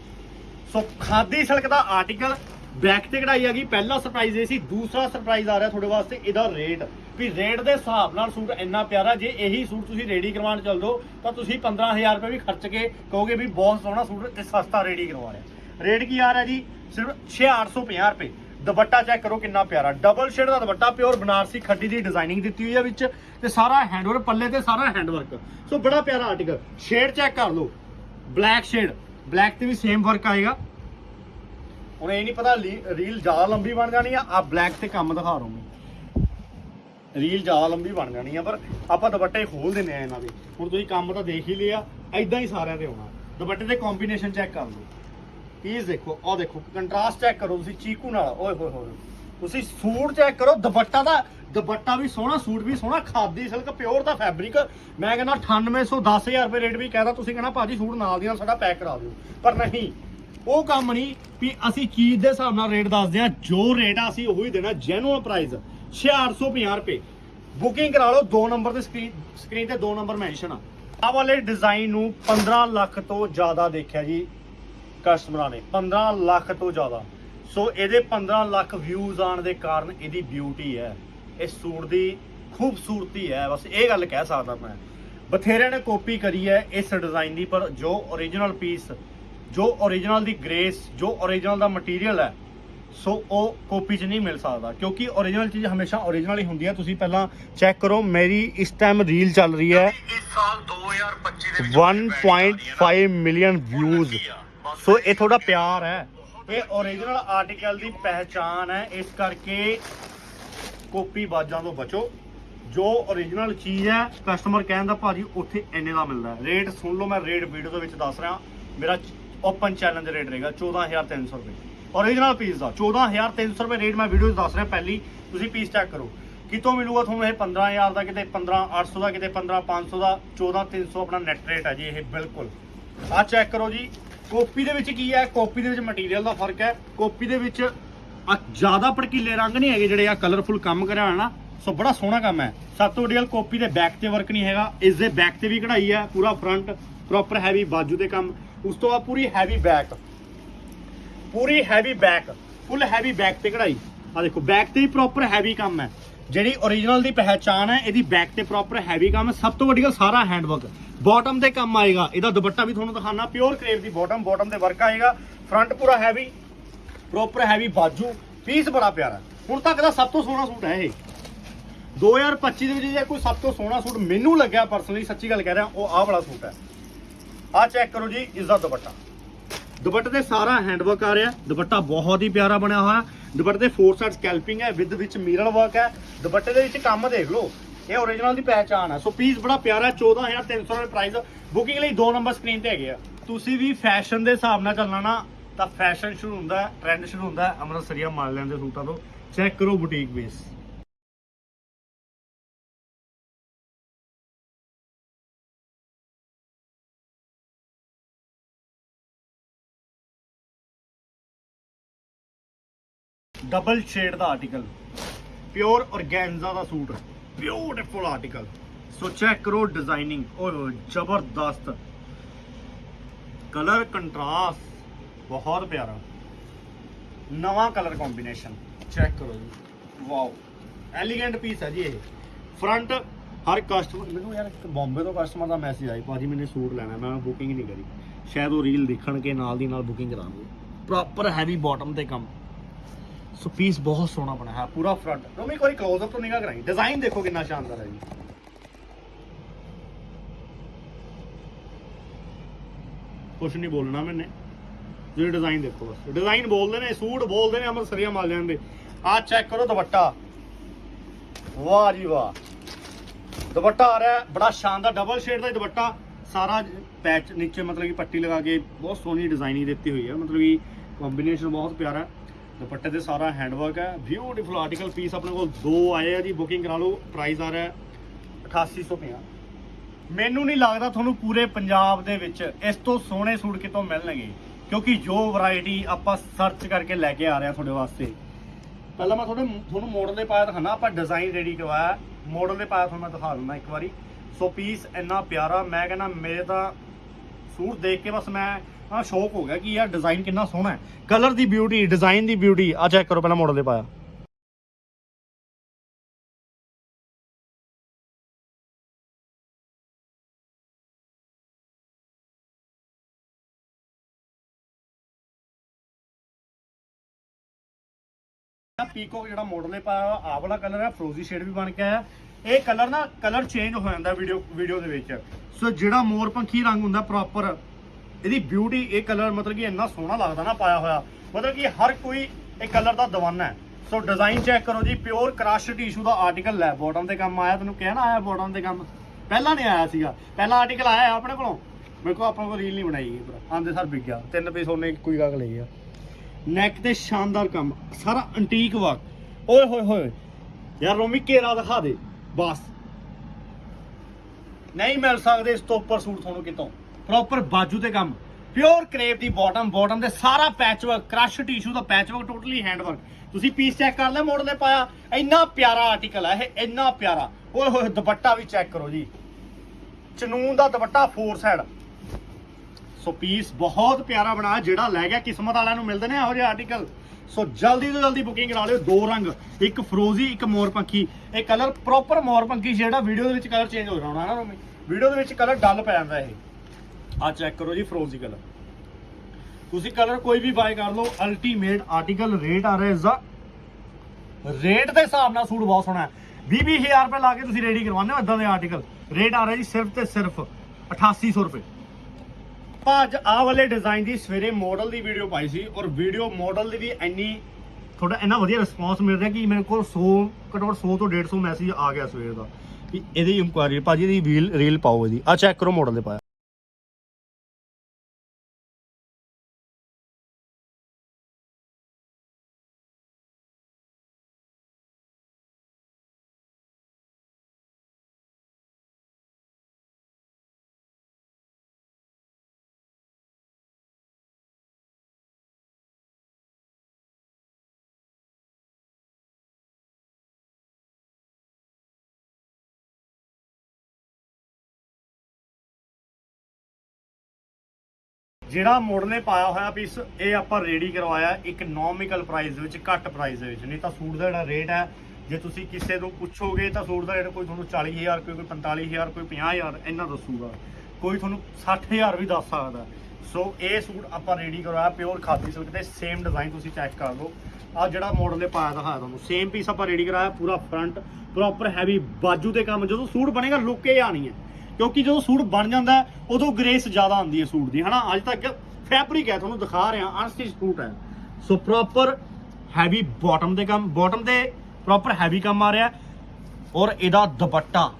ਸੋ ਖਾਦੀ ਸਿਲਕ ਦਾ ਆਰਟੀਕਲ ਬੈਕ ਤੇ ਕਢਾਈ ਆ ਗਈ। ਪਹਿਲਾ ਸਰਪ੍ਰਾਈਜ਼ ਇਹ ਸੀ, ਦੂਸਰਾ ਸਰਪ੍ਰਾਈਜ਼ ਆ ਰਿਹਾ ਤੁਹਾਡੇ ਵਾਸਤੇ, ਇਹਦਾ ਰੇਟ ਵੀ ਰੇਟ ਦੇ ਹਿਸਾਬ ਨਾਲ ਸੂਟ ਇੰਨਾ ਪਿਆਰਾ, ਜੇ ਇਹੀ ਸੂਟ ਤੁਸੀਂ ਰੈਡੀ ਕਰਵਾਉਣ ਚੱਲ ਦੋ ਤਾਂ ਤੁਸੀਂ 15000 ਰੁਪਏ ਵੀ ਖਰਚ ਕੇ ਕਹੋਗੇ ਵੀ ਬਹੁਤ ਸੋਹਣਾ ਸੂਟ ਤੇ ਸਸਤਾ ਰੈਡੀ ਕਰਵਾ ਰਿਹਾ। ਰੇਟ ਕੀ ਆ ਰਿਹਾ ਜੀ? ਸਿਰਫ 6850 ਰੁਪਏ। ਦੁਪੱਟਾ ਚੈੱਕ ਕਰੋ ਕਿੰਨਾ ਪਿਆਰਾ। ਡਬਲ ਸ਼ੇਡ ਦਾ ਦੁਪੱਟਾ ਪਿਓਰ ਬਨਾਰਸੀ ਖੱਡੀ ਦੀ ਡਿਜ਼ਾਈਨਿੰਗ ਦਿੱਤੀ ਹੋਈ ਹੈ ਵਿੱਚ ਤੇ ਸਾਰਾ ਹੈਂਡਵਰਕ ਪੱਲੇ ਤੇ ਸਾਰਾ ਹੈਂਡਵਰਕ ਸੋ ਬੜਾ ਪਿਆਰਾ ਆਰਟੀਕਲ ਸ਼ੇਡ ਚੈੱਕ ਕਰ ਲਓ। ਬਲੈਕ ਸ਼ੇਡ ਬਲੈਕ ਤੇ ਵੀ ਸੇਮ ਫ਼ਰਕ ਆਏਗਾ। ਹੁਣ ਇਹ ਨਹੀਂ ਪਤਾ ਰੀਲ ਜ਼ਿਆਦਾ ਲੰਬੀ ਬਣ ਜਾਣੀ ਆ ਆ ਬਲੈਕ ਤੇ ਕੰਮ ਦਿਖਾ ਰਹਾ ਮੈਂ। ਰੀਲ ਜ਼ਿਆਦਾ ਲੰਬੀ ਬਣ ਜਾਣੀ ਆ, ਪਰ ਆਪਾਂ ਦੁਪੱਟੇ ਖੋਲ ਦਿੰਨੇ ਆ ਇਹਨਾਂ ਦੇ। ਹੁਣ ਤੁਸੀਂ ਕੰਮ ਤਾਂ ਦੇਖ ਹੀ ਲਿਆ ਐਦਾਂ ਹੀ ਸਾਰਿਆਂ ਤੇ ਆਉਣਾ ਦੁਪੱਟੇ ਦੇ ਕੰਬੀਨੇਸ਼ਨ ਚੈੱਕ ਕਰ ਲਓ। ਪੀਸ ਦੇਖੋ, ਆਹ ਦੇਖੋ ਕੰਟਰਾਸਟ ਚੈੱਕ ਕਰੋ ਤੁਸੀਂ, ਚੀਕੂ ਨਾਲ। ਓਏ ਹੋਏ ਹੋਏ। ਤੁਸੀਂ ਸੂਟ ਚੈੱਕ ਕਰੋ, ਦੁਪੱਟਾ ਦਾ ਦੁਪੱਟਾ ਵੀ ਸੋਹਣਾ, ਸੂਟ ਵੀ ਸੋਹਣਾ, ਖਾਦੀ ਸਿਲਕ ਪਿਓਰ ਦਾ ਫੈਬਰਿਕ ਮੈਂ ਕਹਿੰਦਾ 9800 10000 ਰੁਪਏ ਰੇਟ ਵੀ ਕਹਿਦਾ ਤੁਸੀਂ ਕਹਿੰਦਾ ਭਾਜੀ ਸੂਟ ਨਾਲ ਦੀ ਨਾਲ ਸਾਡਾ ਪੈਕ ਕਰਾ ਦਿਓ। ਪਰ ਨਹੀਂ, ਉਹ ਕੰਮ ਨਹੀਂ ਵੀ ਅਸੀਂ ਚੀਜ਼ ਦੇ ਹਿਸਾਬ ਨਾਲ ਰੇਟ ਦੱਸਦੇ ਆ ਜੋ ਰੇਟ ਆ ਅਸੀਂ ਉਹੀ ਦੇਣਾ ਜੈਨੂਅਲ ਪ੍ਰਾਈਸ 6850 ਰੁਪਏ। ਬੁਕਿੰਗ ਕਰਾ ਲਓ, ਦੋ ਨੰਬਰ ਤੇ ਸਕਰੀਨ ਸਕਰੀਨ ਤੇ ਦੋ ਨੰਬਰ ਮੈਂਸ਼ਨ ਆ। ਆਹ ਵਾਲੇ ਡਿਜ਼ਾਈਨ ਨੂੰ 15 ਲੱਖ ਤੋਂ ਜ਼ਿਆਦਾ ਦੇਖਿਆ ਜੀ ਕਸਟਮਰਾਂ ਨੇ। 15 ਲੱਖ ਤੋਂ ਜ਼ਿਆਦਾ। ਸੋ ਇਹਦੇ 15 ਲੱਖ ਵਿਊਜ਼ ਆਣ ਦੇ ਕਾਰਨ ਇਹਦੀ ਬਿਊਟੀ ਹੈ। ਇਸ ਸੂਟ ਦੀ ਖੂਬਸੂਰਤੀ ਹੈ। ਬਸ ਇਹ ਗੱਲ ਕਹਿ ਸਕਦਾ ਮੈਂ। ਬਥੇਰਿਆਂ ਨੇ ਕਾਪੀ ਕਰੀ ਹੈ ਇਸ ਡਿਜ਼ਾਈਨ ਦੀ ਪਰ ਜੋ origignal ਪੀਸ ਜੋ origignal ਦੀ ਗ੍ਰੇਸ ਜੋ origignal ਦਾ ਮਟੀਰੀਅਲ ਹੈ ਸੋ ਉਹ ਕਾਪੀ 'ਚ ਨਹੀਂ ਮਿਲ ਸਕਦਾ। ਕਿਉਂਕਿ origignal ਚੀਜ਼ ਹਮੇਸ਼ਾ origignal ਹੀ ਹੁੰਦੀ ਹੈ। ਤੁਸੀਂ ਪਹਿਲਾਂ ਚੈੱਕ ਕਰੋ ਮੇਰੀ ਇਸ ਟਾਈਮ ਰੀਲ ਚੱਲ ਰਹੀ ਹੈ। ਇਸ ਸਾਲ 2025 ਦੇ ਵਿੱਚ 1.5 ਮਿਲੀਅਨ ਵਿਊਜ਼ ਸੋ ਇਹ ਤੁਹਾਡਾ ਪਿਆਰ ਹੈ। ਇਹ origignal ਆਰਟੀਕਲ ਦੀ ਪਹਿਚਾਨ ਹੈ। ਇਸ ਕਰਕੇ ਕਾਪੀ ਬਾਜਾਂ ਤੋਂ ਬਚੋ। ਜੋ origignal ਚੀਜ਼ ਹੈ ਕਸਟਮਰ ਕਹਿੰਦਾ ਭਾਜੀ ਉੱਥੇ ਇੰਨੇ ਦਾ ਮਿਲਦਾ ਰੇਟ ਸੁਣ ਲਓ, ਮੈਂ ਰੇਟ ਵੀਡੀਓ ਦੇ ਵਿੱਚ ਦੱਸ ਰਿਹਾ। ਮੇਰਾ ਓਪਨ ਚੈਲੰਜ ਰੇਟ ਰਹੇਗਾ 14300 ਰੁਪਏ। Origignal ਪੀਸ ਦਾ 14300 ਰੁਪਏ ਰੇਟ ਮੈਂ ਵੀਡੀਓ 'ਚ ਦੱਸ ਰਿਹਾ ਪਹਿਲੀ। ਤੁਸੀਂ ਪੀਸ ਚੈੱਕ ਕਰੋ। ਕਿਤੋਂ ਮਿਲੂਗਾ ਤੁਹਾਨੂੰ ਇਹ 15000 ਦਾ, ਕਿਤੇ 15800 ਦਾ, ਕਿਤੇ 15500 ਦਾ 14300 ਆਪਣਾ ਨੈਟ ਰੇਟ ਹੈ ਜੀ ਇਹ ਬਿਲਕੁਲ। ਆ ਚੈੱਕ ਕਰੋ ਜੀ। ਕਾਪੀ ਦੇ ਵਿੱਚ ਕੀ ਹੈ? ਕਾਪੀ ਦੇ ਵਿੱਚ ਮਟੀਰੀਅਲ ਦਾ ਫ਼ਰਕ ਹੈ। ਕਾਪੀ ਦੇ ਵਿੱਚ ਜ਼ਿਆਦਾ ਭੜਕੀਲੇ ਰੰਗ ਨਹੀਂ ਹੈਗੇ ਜਿਹੜੇ ਆ ਕਲਰਫੁਲ ਕੰਮ ਕਰਿਆ ਹੋਇਆ ਨਾ। ਸੋ ਬੜਾ ਸੋਹਣਾ ਕੰਮ ਹੈ। ਸਭ ਤੋਂ ਵੱਡੀ ਗੱਲ ਕਾਪੀ ਦੇ ਬੈਕ ਤੇ ਵਰਕ ਨਹੀਂ ਹੈਗਾ। ਇਸ ਦੇ ਬੈਕ ਤੇ ਵੀ ਕਢਾਈ ਹੈ, ਪੂਰਾ ਫਰੰਟ ਪ੍ਰੋਪਰ ਹੈਵੀ ਬਾਜੂ ਦੇ ਕੰਮ। ਉਸ ਤੋਂ ਬਾਅਦ ਪੂਰੀ ਹੈਵੀ ਬੈਕ ਪੂਰੀ heavy back full heavy back ਤੇ ਕਢਾਈ। ਆ ਦੇਖੋ ਬੈਕ ਤੇ ਵੀ ਪ੍ਰੋਪਰ ਹੈਵੀ ਕੰਮ ਹੈ। ਜਿਹੜੀ origignal ਦੀ ਪਹਿਚਾਨ ਹੈ, ਇਹਦੀ ਬੈਕ ਤੇ ਪ੍ਰੋਪਰ ਹੈਵੀ ਕੰਮ ਹੈ। ਸਭ ਤੋਂ ਵੱਡੀ ਗੱਲ ਸਾਰਾ ਹੈਂਡਵਰਕ ਬਾਟਮ ਤੇ ਕੰਮ ਆਏਗਾ। ਇਹਦਾ ਦੁਪੱਟਾ ਵੀ ਤੁਹਾਨੂੰ ਦਿਖਾਣਾ ਪਿਓਰ ਕਰੇਪ ਦੀ ਬਾਟਮ ਬਾਟਮ ਤੇ ਵਰਕ ਆਏਗਾ। ਫਰੰਟ ਪੂਰਾ ਹੈਵੀ ਪ੍ਰੋਪਰ ਹੈਵੀ ਬਾਜੂ। ਪੀਸ ਬੜਾ ਪਿਆਰਾ। ਹੁਣ ਤੱਕ ਦਾ ਸਭ ਤੋਂ ਸੋਹਣਾ ਸੂਟ ਹੈ ਇਹ। 2025 ਦੇ ਵਿੱਚ ਜੇ ਕੋਈ ਸਭ ਤੋਂ ਸੋਹਣਾ ਸੂਟ ਮੈਨੂੰ ਲੱਗਿਆ ਪਰਸਨਲੀ ਸੱਚੀ ਗੱਲ ਕਹਿ ਰਿਹਾ, ਉਹ ਆਹ ਵਾਲਾ ਸੂਟ ਹੈ। ਆਹ ਚੈੱਕ ਕਰੋ ਜੀ, ਇਸ ਦਾ ਦੁਪੱਟਾ। ਦੁਪੱਟੇ ਤੇ ਸਾਰਾ ਹੈਂਡਵਰਕ ਆ ਰਿਹਾ। ਦੁਪੱਟਾ ਬਹੁਤ ਹੀ ਪਿਆਰਾ ਬਣਿਆ ਹੋਇਆ। ਦੁਪੱਟੇ ਤੇ ਫੋਰ ਸਾਈਡ ਸਕੈਲਪਿੰਗ ਹੈ ਵਿਦ ਵਿੱਚ ਮਿਰਰ ਵਰਕ ਹੈ। ਦੁਪੱਟੇ ਦੇ ਵਿੱਚ ਕੰਮ ਦੇਖ ਲਓ, ਇਹ origignal ਦੀ ਪਹਿਚਾਣ ਹੈ। ਸੋ ਪੀਸ ਬੜਾ ਪਿਆਰਾ 14300 ਰੁਪਏ ਪ੍ਰਾਈਸ ਬੁਕਿੰਗ ਲਈ ਦੋ ਨੰਬਰ ਸਕਰੀਨ ਤੇ ਹੈਗੇ ਆ। ਤੁਸੀਂ ਵੀ ਫੈਸ਼ਨ ਦੇ ਹਿਸਾਬ ਨਾਲ ਚੱਲਣਾ ਨਾ, ਤਾਂ ਫੈਸ਼ਨ ਸ਼ੁਰੂ ਹੁੰਦਾ ਹੈ ਟ੍ਰੈਂਡ ਸ਼ੁਰੂ ਹੁੰਦਾ ਹੈ। ਅੰਮ੍ਰਿਤਸਰੀਆ ਮਾਲ ਲੈਂਦੇ ਸੂਟਾਂ ਤੋਂ। ਚੈੱਕ ਕਰੋ ਬੁਟੀਕ ਬੇਸ ਡਬਲ ਸ਼ੇਡ ਦਾ ਆਰਟੀਕਲ। ਪਿਓਰ ਔਰਗੈਂਜ਼ਾ ਦਾ suit. Beautiful article so check ਕਰੋ ਡਿਜ਼ਾਈਨਿੰਗ ਓਏ ਜ਼ਬਰਦਸਤ। ਕਲਰ ਕੰਟਰਾਸਟ ਬਹੁਤ ਪਿਆਰਾ। ਨਵਾਂ ਕਲਰ ਕੰਬੀਨੇਸ਼ਨ ਚੈੱਕ ਕਰੋ ਜੀ। ਵਾਓ ਐਲੀਗੈਂਟ ਪੀਸ ਹੈ ਜੀ ਇਹ। ਫਰੰਟ ਹਰ ਕਸਟਮਰ ਮੈਨੂੰ ਯਾਰ ਇੱਕ ਬੰਬੇ ਤੋਂ ਕਸਟਮਰ ਦਾ ਮੈਸੇਜ ਆਈ ਭਾਜੀ ਮੈਨੇ ਸੂਟ ਲੈਣਾ ਮੈਂ ਬੁਕਿੰਗ ਨਹੀਂ ਕਰੀ। ਸ਼ਾਇਦ ਉਹ ਰੀਲ ਦੇਖਣ ਕੇ ਨਾਲ ਦੀ ਨਾਲ ਬੁਕਿੰਗ ਕਰਾਂਗੇ। ਪ੍ਰੋਪਰ ਹੈਵੀ ਬਾਟਮ ਤੇ ਕੰਮ। ਸੋ ਪੀਸ ਬਹੁਤ ਸੋਹਣਾ ਬਣਾਇਆ ਹੈ ਪੂਰਾ ਫਰੰਟ ਰੋਮੀ ਕੋਈ ক্লোਜ਼ ਅਪ ਤੋਂ ਨਿਗਾਹ ਕਰਾਈ। ਡਿਜ਼ਾਈਨ ਦੇਖੋ ਕਿੰਨਾ ਸ਼ਾਨਦਾਰ ਹੈ ਜੀ। ਕੁਛ ਨਹੀਂ ਬੋਲਣਾ ਮੈਨੇ। ਜਿਹੜੇ ਡਿਜ਼ਾਈਨ ਦੇਖੋ ਬਸ। ਡਿਜ਼ਾਈਨ ਬੋਲਦੇ ਨੇ, ਸੂਟ ਬੋਲਦੇ ਨੇ, ਅੰਮ੍ਰਿਤਸਰੀਆ ਮਾਲ ਜਾਂਦੇ ਆਹ ਚੈੱਕ ਕਰੋ ਦੁਪੱਟਾ। ਵਾਹ ਜੀ ਵਾਹ। ਦੁਪੱਟਾ ਆ ਰਿਹਾ, ਬੜਾ ਸ਼ਾਨਦਾਰ ਡਬਲ ਸ਼ੇਡ ਦਾ ਦੁਪੱਟਾ। ਸਾਰਾ ਪੈਚ ਨੀਚੇ ਮਤਲਬ ਕਿ ਪੱਟੀ ਲਗਾ ਕੇ ਬਹੁਤ ਸੋਹਣੀ ਡਿਜ਼ਾਈਨਿੰਗ ਦਿੱਤੀ ਹੋਈ ਹੈ। ਮਤਲਬ ਕਿ ਕੰਬੀਨੇਸ਼ਨ ਬਹੁਤ ਪਿਆਰਾ ਹੈ। ਦੁਪੱਟੇ ਤੇ ਸਾਰਾ ਹੈਂਡਵਰਕ ਹੈ। ਬਿਊਟੀਫੁਲ ਆਰਟੀਕਲ ਪੀਸ ਆਪਣੇ ਕੋਲ ਦੋ ਆਏ ਆ ਜੀ ਬੁਕਿੰਗ ਕਰਾ ਲਓ ਪ੍ਰਾਈਸ ਆ ਰਿਹਾ ਹੈ 8850 ਮੈਨੂੰ ਨਹੀਂ ਲੱਗਦਾ ਤੁਹਾਨੂੰ ਪੂਰੇ ਪੰਜਾਬ ਦੇ ਵਿੱਚ ਇਸ ਤੋਂ ਸੋਹਣੇ ਸੂਟ ਕਿਤੋਂ ਮਿਲਣਗੇ, ਕਿਉਂਕਿ ਜੋ ਵੈਰਾਈਟੀ ਆਪਾਂ ਸਰਚ ਕਰਕੇ ਲੈ ਕੇ ਆ ਰਹੇ ਹਾਂ ਤੁਹਾਡੇ ਵਾਸਤੇ। ਪਹਿਲਾਂ ਮੈਂ ਤੁਹਾਡੇ ਤੁਹਾਨੂੰ ਮਾਡਲ ਦੇ ਪਾਇਆ ਦਿਖਾਣਾ ਆਪਾਂ ਡਿਜ਼ਾਈਨ ਰੈਡੀ ਕਰਵਾਇਆ। ਮਾਡਲ ਦੇ ਪਾਇਆ ਤੁਹਾਨੂੰ ਮੈਂ ਦਿਖਾ ਦਿੰਦਾ ਇੱਕ ਵਾਰੀ। ਸੋ ਪੀਸ ਇੰਨਾ ਪਿਆਰਾ, ਮੈਂ ਕਹਿੰਦਾ ਮੇਰੇ ਤਾਂ ਸੂਟ ਦੇਖ ਕੇ ਬਸ ਮੈਂ ਆ ਸ਼ੌਕ ਹੋ ਗਿਆ ਕਿ ਯਾਰ ਡਿਜ਼ਾਈਨ ਕਿੰਨਾ ਸੋਹਣਾ ਹੈ। ਕਲਰ ਦੀ ਬਿਊਟੀ ਡਿਜ਼ਾਈਨ ਦੀ ਬਿਊਟੀ ਆ ਚੈੱਕ ਕਰੋ ਪਹਿਲਾਂ ਮਾਡਲ ਦੇ ਪਾਇਆ। ਪੀਕੋ ਜਿਹੜਾ ਮਾਡਲ ਨੇ ਪਾਇਆ ਹੋਇਆ, ਆਹ ਵਾਲਾ ਕਲਰ ਹੈ ਫਰੋਜ਼ੀ ਸ਼ੇਡ ਵੀ ਬਣ ਕੇ ਆਇਆ। ਇਹ ਕਲਰ ਨਾ ਕਲਰ ਚੇਂਜ ਹੋ ਜਾਂਦਾ ਵੀਡੀਓ ਵੀਡੀਓ ਦੇ ਵਿੱਚ। ਸੋ ਜਿਹੜਾ ਮੋਰ ਪੰਖੀ ਰੰਗ ਹੁੰਦਾ ਪ੍ਰੋਪਰ ਇਹਦੀ ਬਿਊਟੀ ਇਹ ਕਲਰ ਮਤਲਬ ਕਿ ਇੰਨਾ ਸੋਹਣਾ ਲੱਗਦਾ ਨਾ ਪਾਇਆ ਹੋਇਆ। ਮਤਲਬ ਕਿ ਹਰ ਕੋਈ ਇਹ ਕਲਰ ਦਾ دیਵਾਨਾ ਹੈ। ਸੋ ਡਿਜ਼ਾਈਨ ਚੈੱਕ ਕਰੋ ਜੀ ਪਿਓਰ ਕ੍ਰਸ਼ ਟਿਸ਼ੂ ਦਾ ਆਰਟੀਕਲ ਲੈ ਬਾਟਮ ਤੇ ਕੰਮ ਆਇਆ, ਤੈਨੂੰ ਕਿਹਾ ਆਇਆ ਬਾਟਮ ਤੇ ਕੰਮ? ਪਹਿਲਾਂ ਨਹੀਂ ਆਇਆ ਸੀਗਾ। ਪਹਿਲਾ ਆਰਟੀਕਲ ਆਇਆ ਆਪਣੇ ਕੋਲੋਂ? ਮੇਰੇ ਕੋਲ ਆਪਣੇ ਕੋਲ ਰੀਲ ਨਹੀਂ ਬਣਾਈ ਗਈ ਭਰਾ। ਆਂਦੇ ਸਰ ਵਿਕ ਗਿਆ। ਤਿੰਨ ਪੀਸ ਉਹਨੇ ਕੋਈ ਗਾਗ ਲਈ ਗਿਆ ਨੈਕ ਤੇ ਸ਼ਾਨਦਾਰ ਕੰਮ। ਸਾਰਾ ਐਂਟੀਕ ਵਰਕ ਓਏ ਹੋਏ ਹੋਏ, ਯਾਰ ਰੋਮੀ ਘੇਰਾ ਦਿਖਾ ਦੇ। ਬਸ। ਨਹੀਂ ਮਿਲ ਸਕਦੇ ਇਸ ਤੋਂ ਉੱਪਰ ਸੂਟ ਤੁਹਾਨੂੰ ਕਿਤੋਂ। ਪ੍ਰੋਪਰ ਬਾਜੂ ਤੇ ਕੰਮ। ਪਿਓਰ ਕਰੇਪ ਦੀ ਬਾਟਮ ਬਾਟਮ ਦੇ ਸਾਰਾ ਪੈਚਵਰਕ ਕ੍ਰਸ਼ ਟਿਸ਼ੂ ਦਾ ਪੈਚਵਰਕ ਟੋਟਲੀ ਹੈਂਡਵਰਕ ਤੁਸੀਂ ਪੀਸ ਚੈੱਕ ਕਰ ਲੈ ਮੋੜ ਨੇ ਪਾਇਆ। ਇੰਨਾ ਪਿਆਰਾ ਆਰਟੀਕਲ ਹੈ ਇਹ ਇੰਨਾ ਪਿਆਰਾ। ਓਏ ਹੋਏ, ਦੁਪੱਟਾ ਵੀ ਚੈੱਕ ਕਰੋ ਜੀ। ਚਨੂਨ ਦਾ ਦੁਪੱਟਾ ਫੋਰ ਸਾਈਡ ਸੋ ਪੀਸ ਬਹੁਤ ਪਿਆਰਾ ਬਣਾਇਆ, ਜਿਹੜਾ ਲੈ ਗਿਆ, ਕਿਸਮਤ ਵਾਲਿਆਂ ਨੂੰ ਮਿਲਦੇ ਨੇ ਇਹੋ ਜਿਹੇ ਆਰਟੀਕਲ ਸੋ ਜਲਦੀ ਤੋਂ ਜਲਦੀ ਬੁਕਿੰਗ ਕਰਾ ਲਿਓ, ਦੋ ਰੰਗ, ਇੱਕ ਫਰੋਜ਼ੀ ਇੱਕ ਮੋਰਪੰਖੀ ਇਹ ਕਲਰ ਪ੍ਰੋਪਰ ਮੋਰਪੰਖੀ ਜਿਹੜਾ ਵੀਡੀਓ ਦੇ ਵਿੱਚ ਕਲਰ ਚੇਂਜ ਹੋ ਜਾਣਾ ਨਾ ਰੋਮੀ। ਵੀਡੀਓ ਦੇ ਵਿੱਚ ਕਲਰ ਡਲ ਪੈ ਜਾਂਦਾ ਇਹ। ਆ ਚੈੱਕ ਕਰੋ ਜੀ, ਫਰੋਜ਼ੀ ਕਲਰ। ਤੁਸੀਂ ਕਲਰ ਕੋਈ ਵੀ ਬਾਏ ਕਰ ਲਓ ਅਲਟੀਮੇਟ ਆਰਟੀਕਲ ਰੇਟ ਆ ਰਿਹਾ ਇਸ ਦਾ। ਰੇਟ ਦੇ ਹਿਸਾਬ ਨਾਲ ਸੂਟ ਬਹੁਤ ਸੋਹਣਾ ਹੈ। 20 20000 ਰੁਪਏ ਲਾ ਕੇ ਤੁਸੀਂ ਰੈਡੀ ਕਰਵਾਉਂਦੇ ਹੋ ਇਦਾਂ ਦੇ ਆਰਟੀਕਲ ਰੇਟ ਆ ਰਿਹਾ ਜੀ ਸਿਰਫ ਤੇ ਸਿਰਫ 8800 ਰੁਪਏ। ਭਾਜ ਆਹ ਵਾਲੇ ਡਿਜ਼ਾਈਨ ਦੀ ਸਵੇਰੇ ਮਾਡਲ ਦੀ ਵੀਡੀਓ ਪਾਈ ਸੀ ਔਰ ਵੀਡੀਓ ਮਾਡਲ ਦੀ ਵੀ ਇੰਨੀ ਤੁਹਾਡਾ ਇੰਨਾ ਵਧੀਆ ਰਿਸਪੌਂਸ ਮਿਲ ਰਿਹਾ ਕਿ ਮੇਰੇ ਕੋਲ 100 ਘਟੋ ਘੱਟ 100 ਤੋਂ 150 ਮੈਸੇਜ ਆ ਗਿਆ ਸਵੇਰ ਦਾ। ਵੀ ਇਹਦੀ ਇਨਕੁਆਇਰੀ ਭਾਜੀ ਇਹਦੀ ਵੀਲ ਰੀਲ ਪਾਓ ਇਹਦੀ। ਆ ਚੈੱਕ ਕਰੋ ਮਾਡਲ ਦੇ ਪਾਇਆ। ਜਿਹੜਾ ਮਾਡਲ ਨੇ ਪਾਇਆ ਹੋਇਆ ਪੀਸ ਇਹ ਆਪਾਂ ਰੈਡੀ ਕਰਵਾਇਆ ਇਕਨੋਮਿਕਲ ਪ੍ਰਾਈਸ ਦੇ ਵਿੱਚ, ਘੱਟ ਪ੍ਰਾਈਸ ਦੇ ਵਿੱਚ। ਨਹੀਂ ਤਾਂ ਸੂਟ ਦਾ ਜਿਹੜਾ ਰੇਟ ਹੈ, ਜੇ ਤੁਸੀਂ ਕਿਸੇ ਤੋਂ ਪੁੱਛੋਗੇ ਤਾਂ ਸੂਟ ਦਾ ਰੇਟ ਕੋਈ ਤੁਹਾਨੂੰ 40000 ਕੋਈ ਕੋਈ 45000 ਕੋਈ 50000 ਇੰਨਾ ਦੱਸੂਗਾ। ਕੋਈ ਤੁਹਾਨੂੰ 60000 ਵੀ ਦੱਸ ਸਕਦਾ। ਸੋ ਇਹ ਸੂਟ ਆਪਾਂ ਰੈਡੀ ਕਰਵਾਇਆ ਪਿਓਰ ਖਾਦੀ ਸਿਲਕ ਤੇ ਸੇਮ ਡਿਜ਼ਾਈਨ ਤੁਸੀਂ ਚੈੱਕ ਕਰ ਲਓ। ਆ ਜਿਹੜਾ ਮਾਡਲ ਨੇ ਪਾਇਆ ਦਿਖਾਇਆ ਤੁਹਾਨੂੰ। ਸੇਮ ਪੀਸ ਆਪਾਂ ਰੈਡੀ ਕਰਾਇਆ, ਪੂਰਾ ਫਰੰਟ ਪ੍ਰੋਪਰ ਹੈਵੀ ਬਾਜੂ ਦੇ ਕੰਮ। ਜਦੋਂ ਸੂਟ ਬਣੇਗਾ ਲੁੱਕ ਇਹ ਆਣੀ ਹੈ। ਕਿਉਂਕਿ ਜਦੋਂ ਸੂਟ ਬਣ ਜਾਂਦਾ ਉਦੋਂ ਗ੍ਰੇਸ ਜ਼ਿਆਦਾ ਆਉਂਦੀ ਹੈ ਸੂਟ ਦੀ, ਹਨਾ? ਅੱਜ ਤੱਕ ਫੈਬਰਿਕ ਹੈ, ਤੁਹਾਨੂੰ ਦਿਖਾ ਰਿਹਾ ਅਨਸਟਿਚ ਸੂਟ ਹੈ। ਸੋ ਪ੍ਰੋਪਰ ਹੈਵੀ ਬਾਟਮ ਦੇ ਕੰਮ ਬਾਟਮ ਤੇ ਪ੍ਰੋਪਰ ਹੈਵੀ ਕੰਮ ਆ ਰਿਹਾ ਔਰ ਇਹਦਾ ਦੁਪੱਟਾ।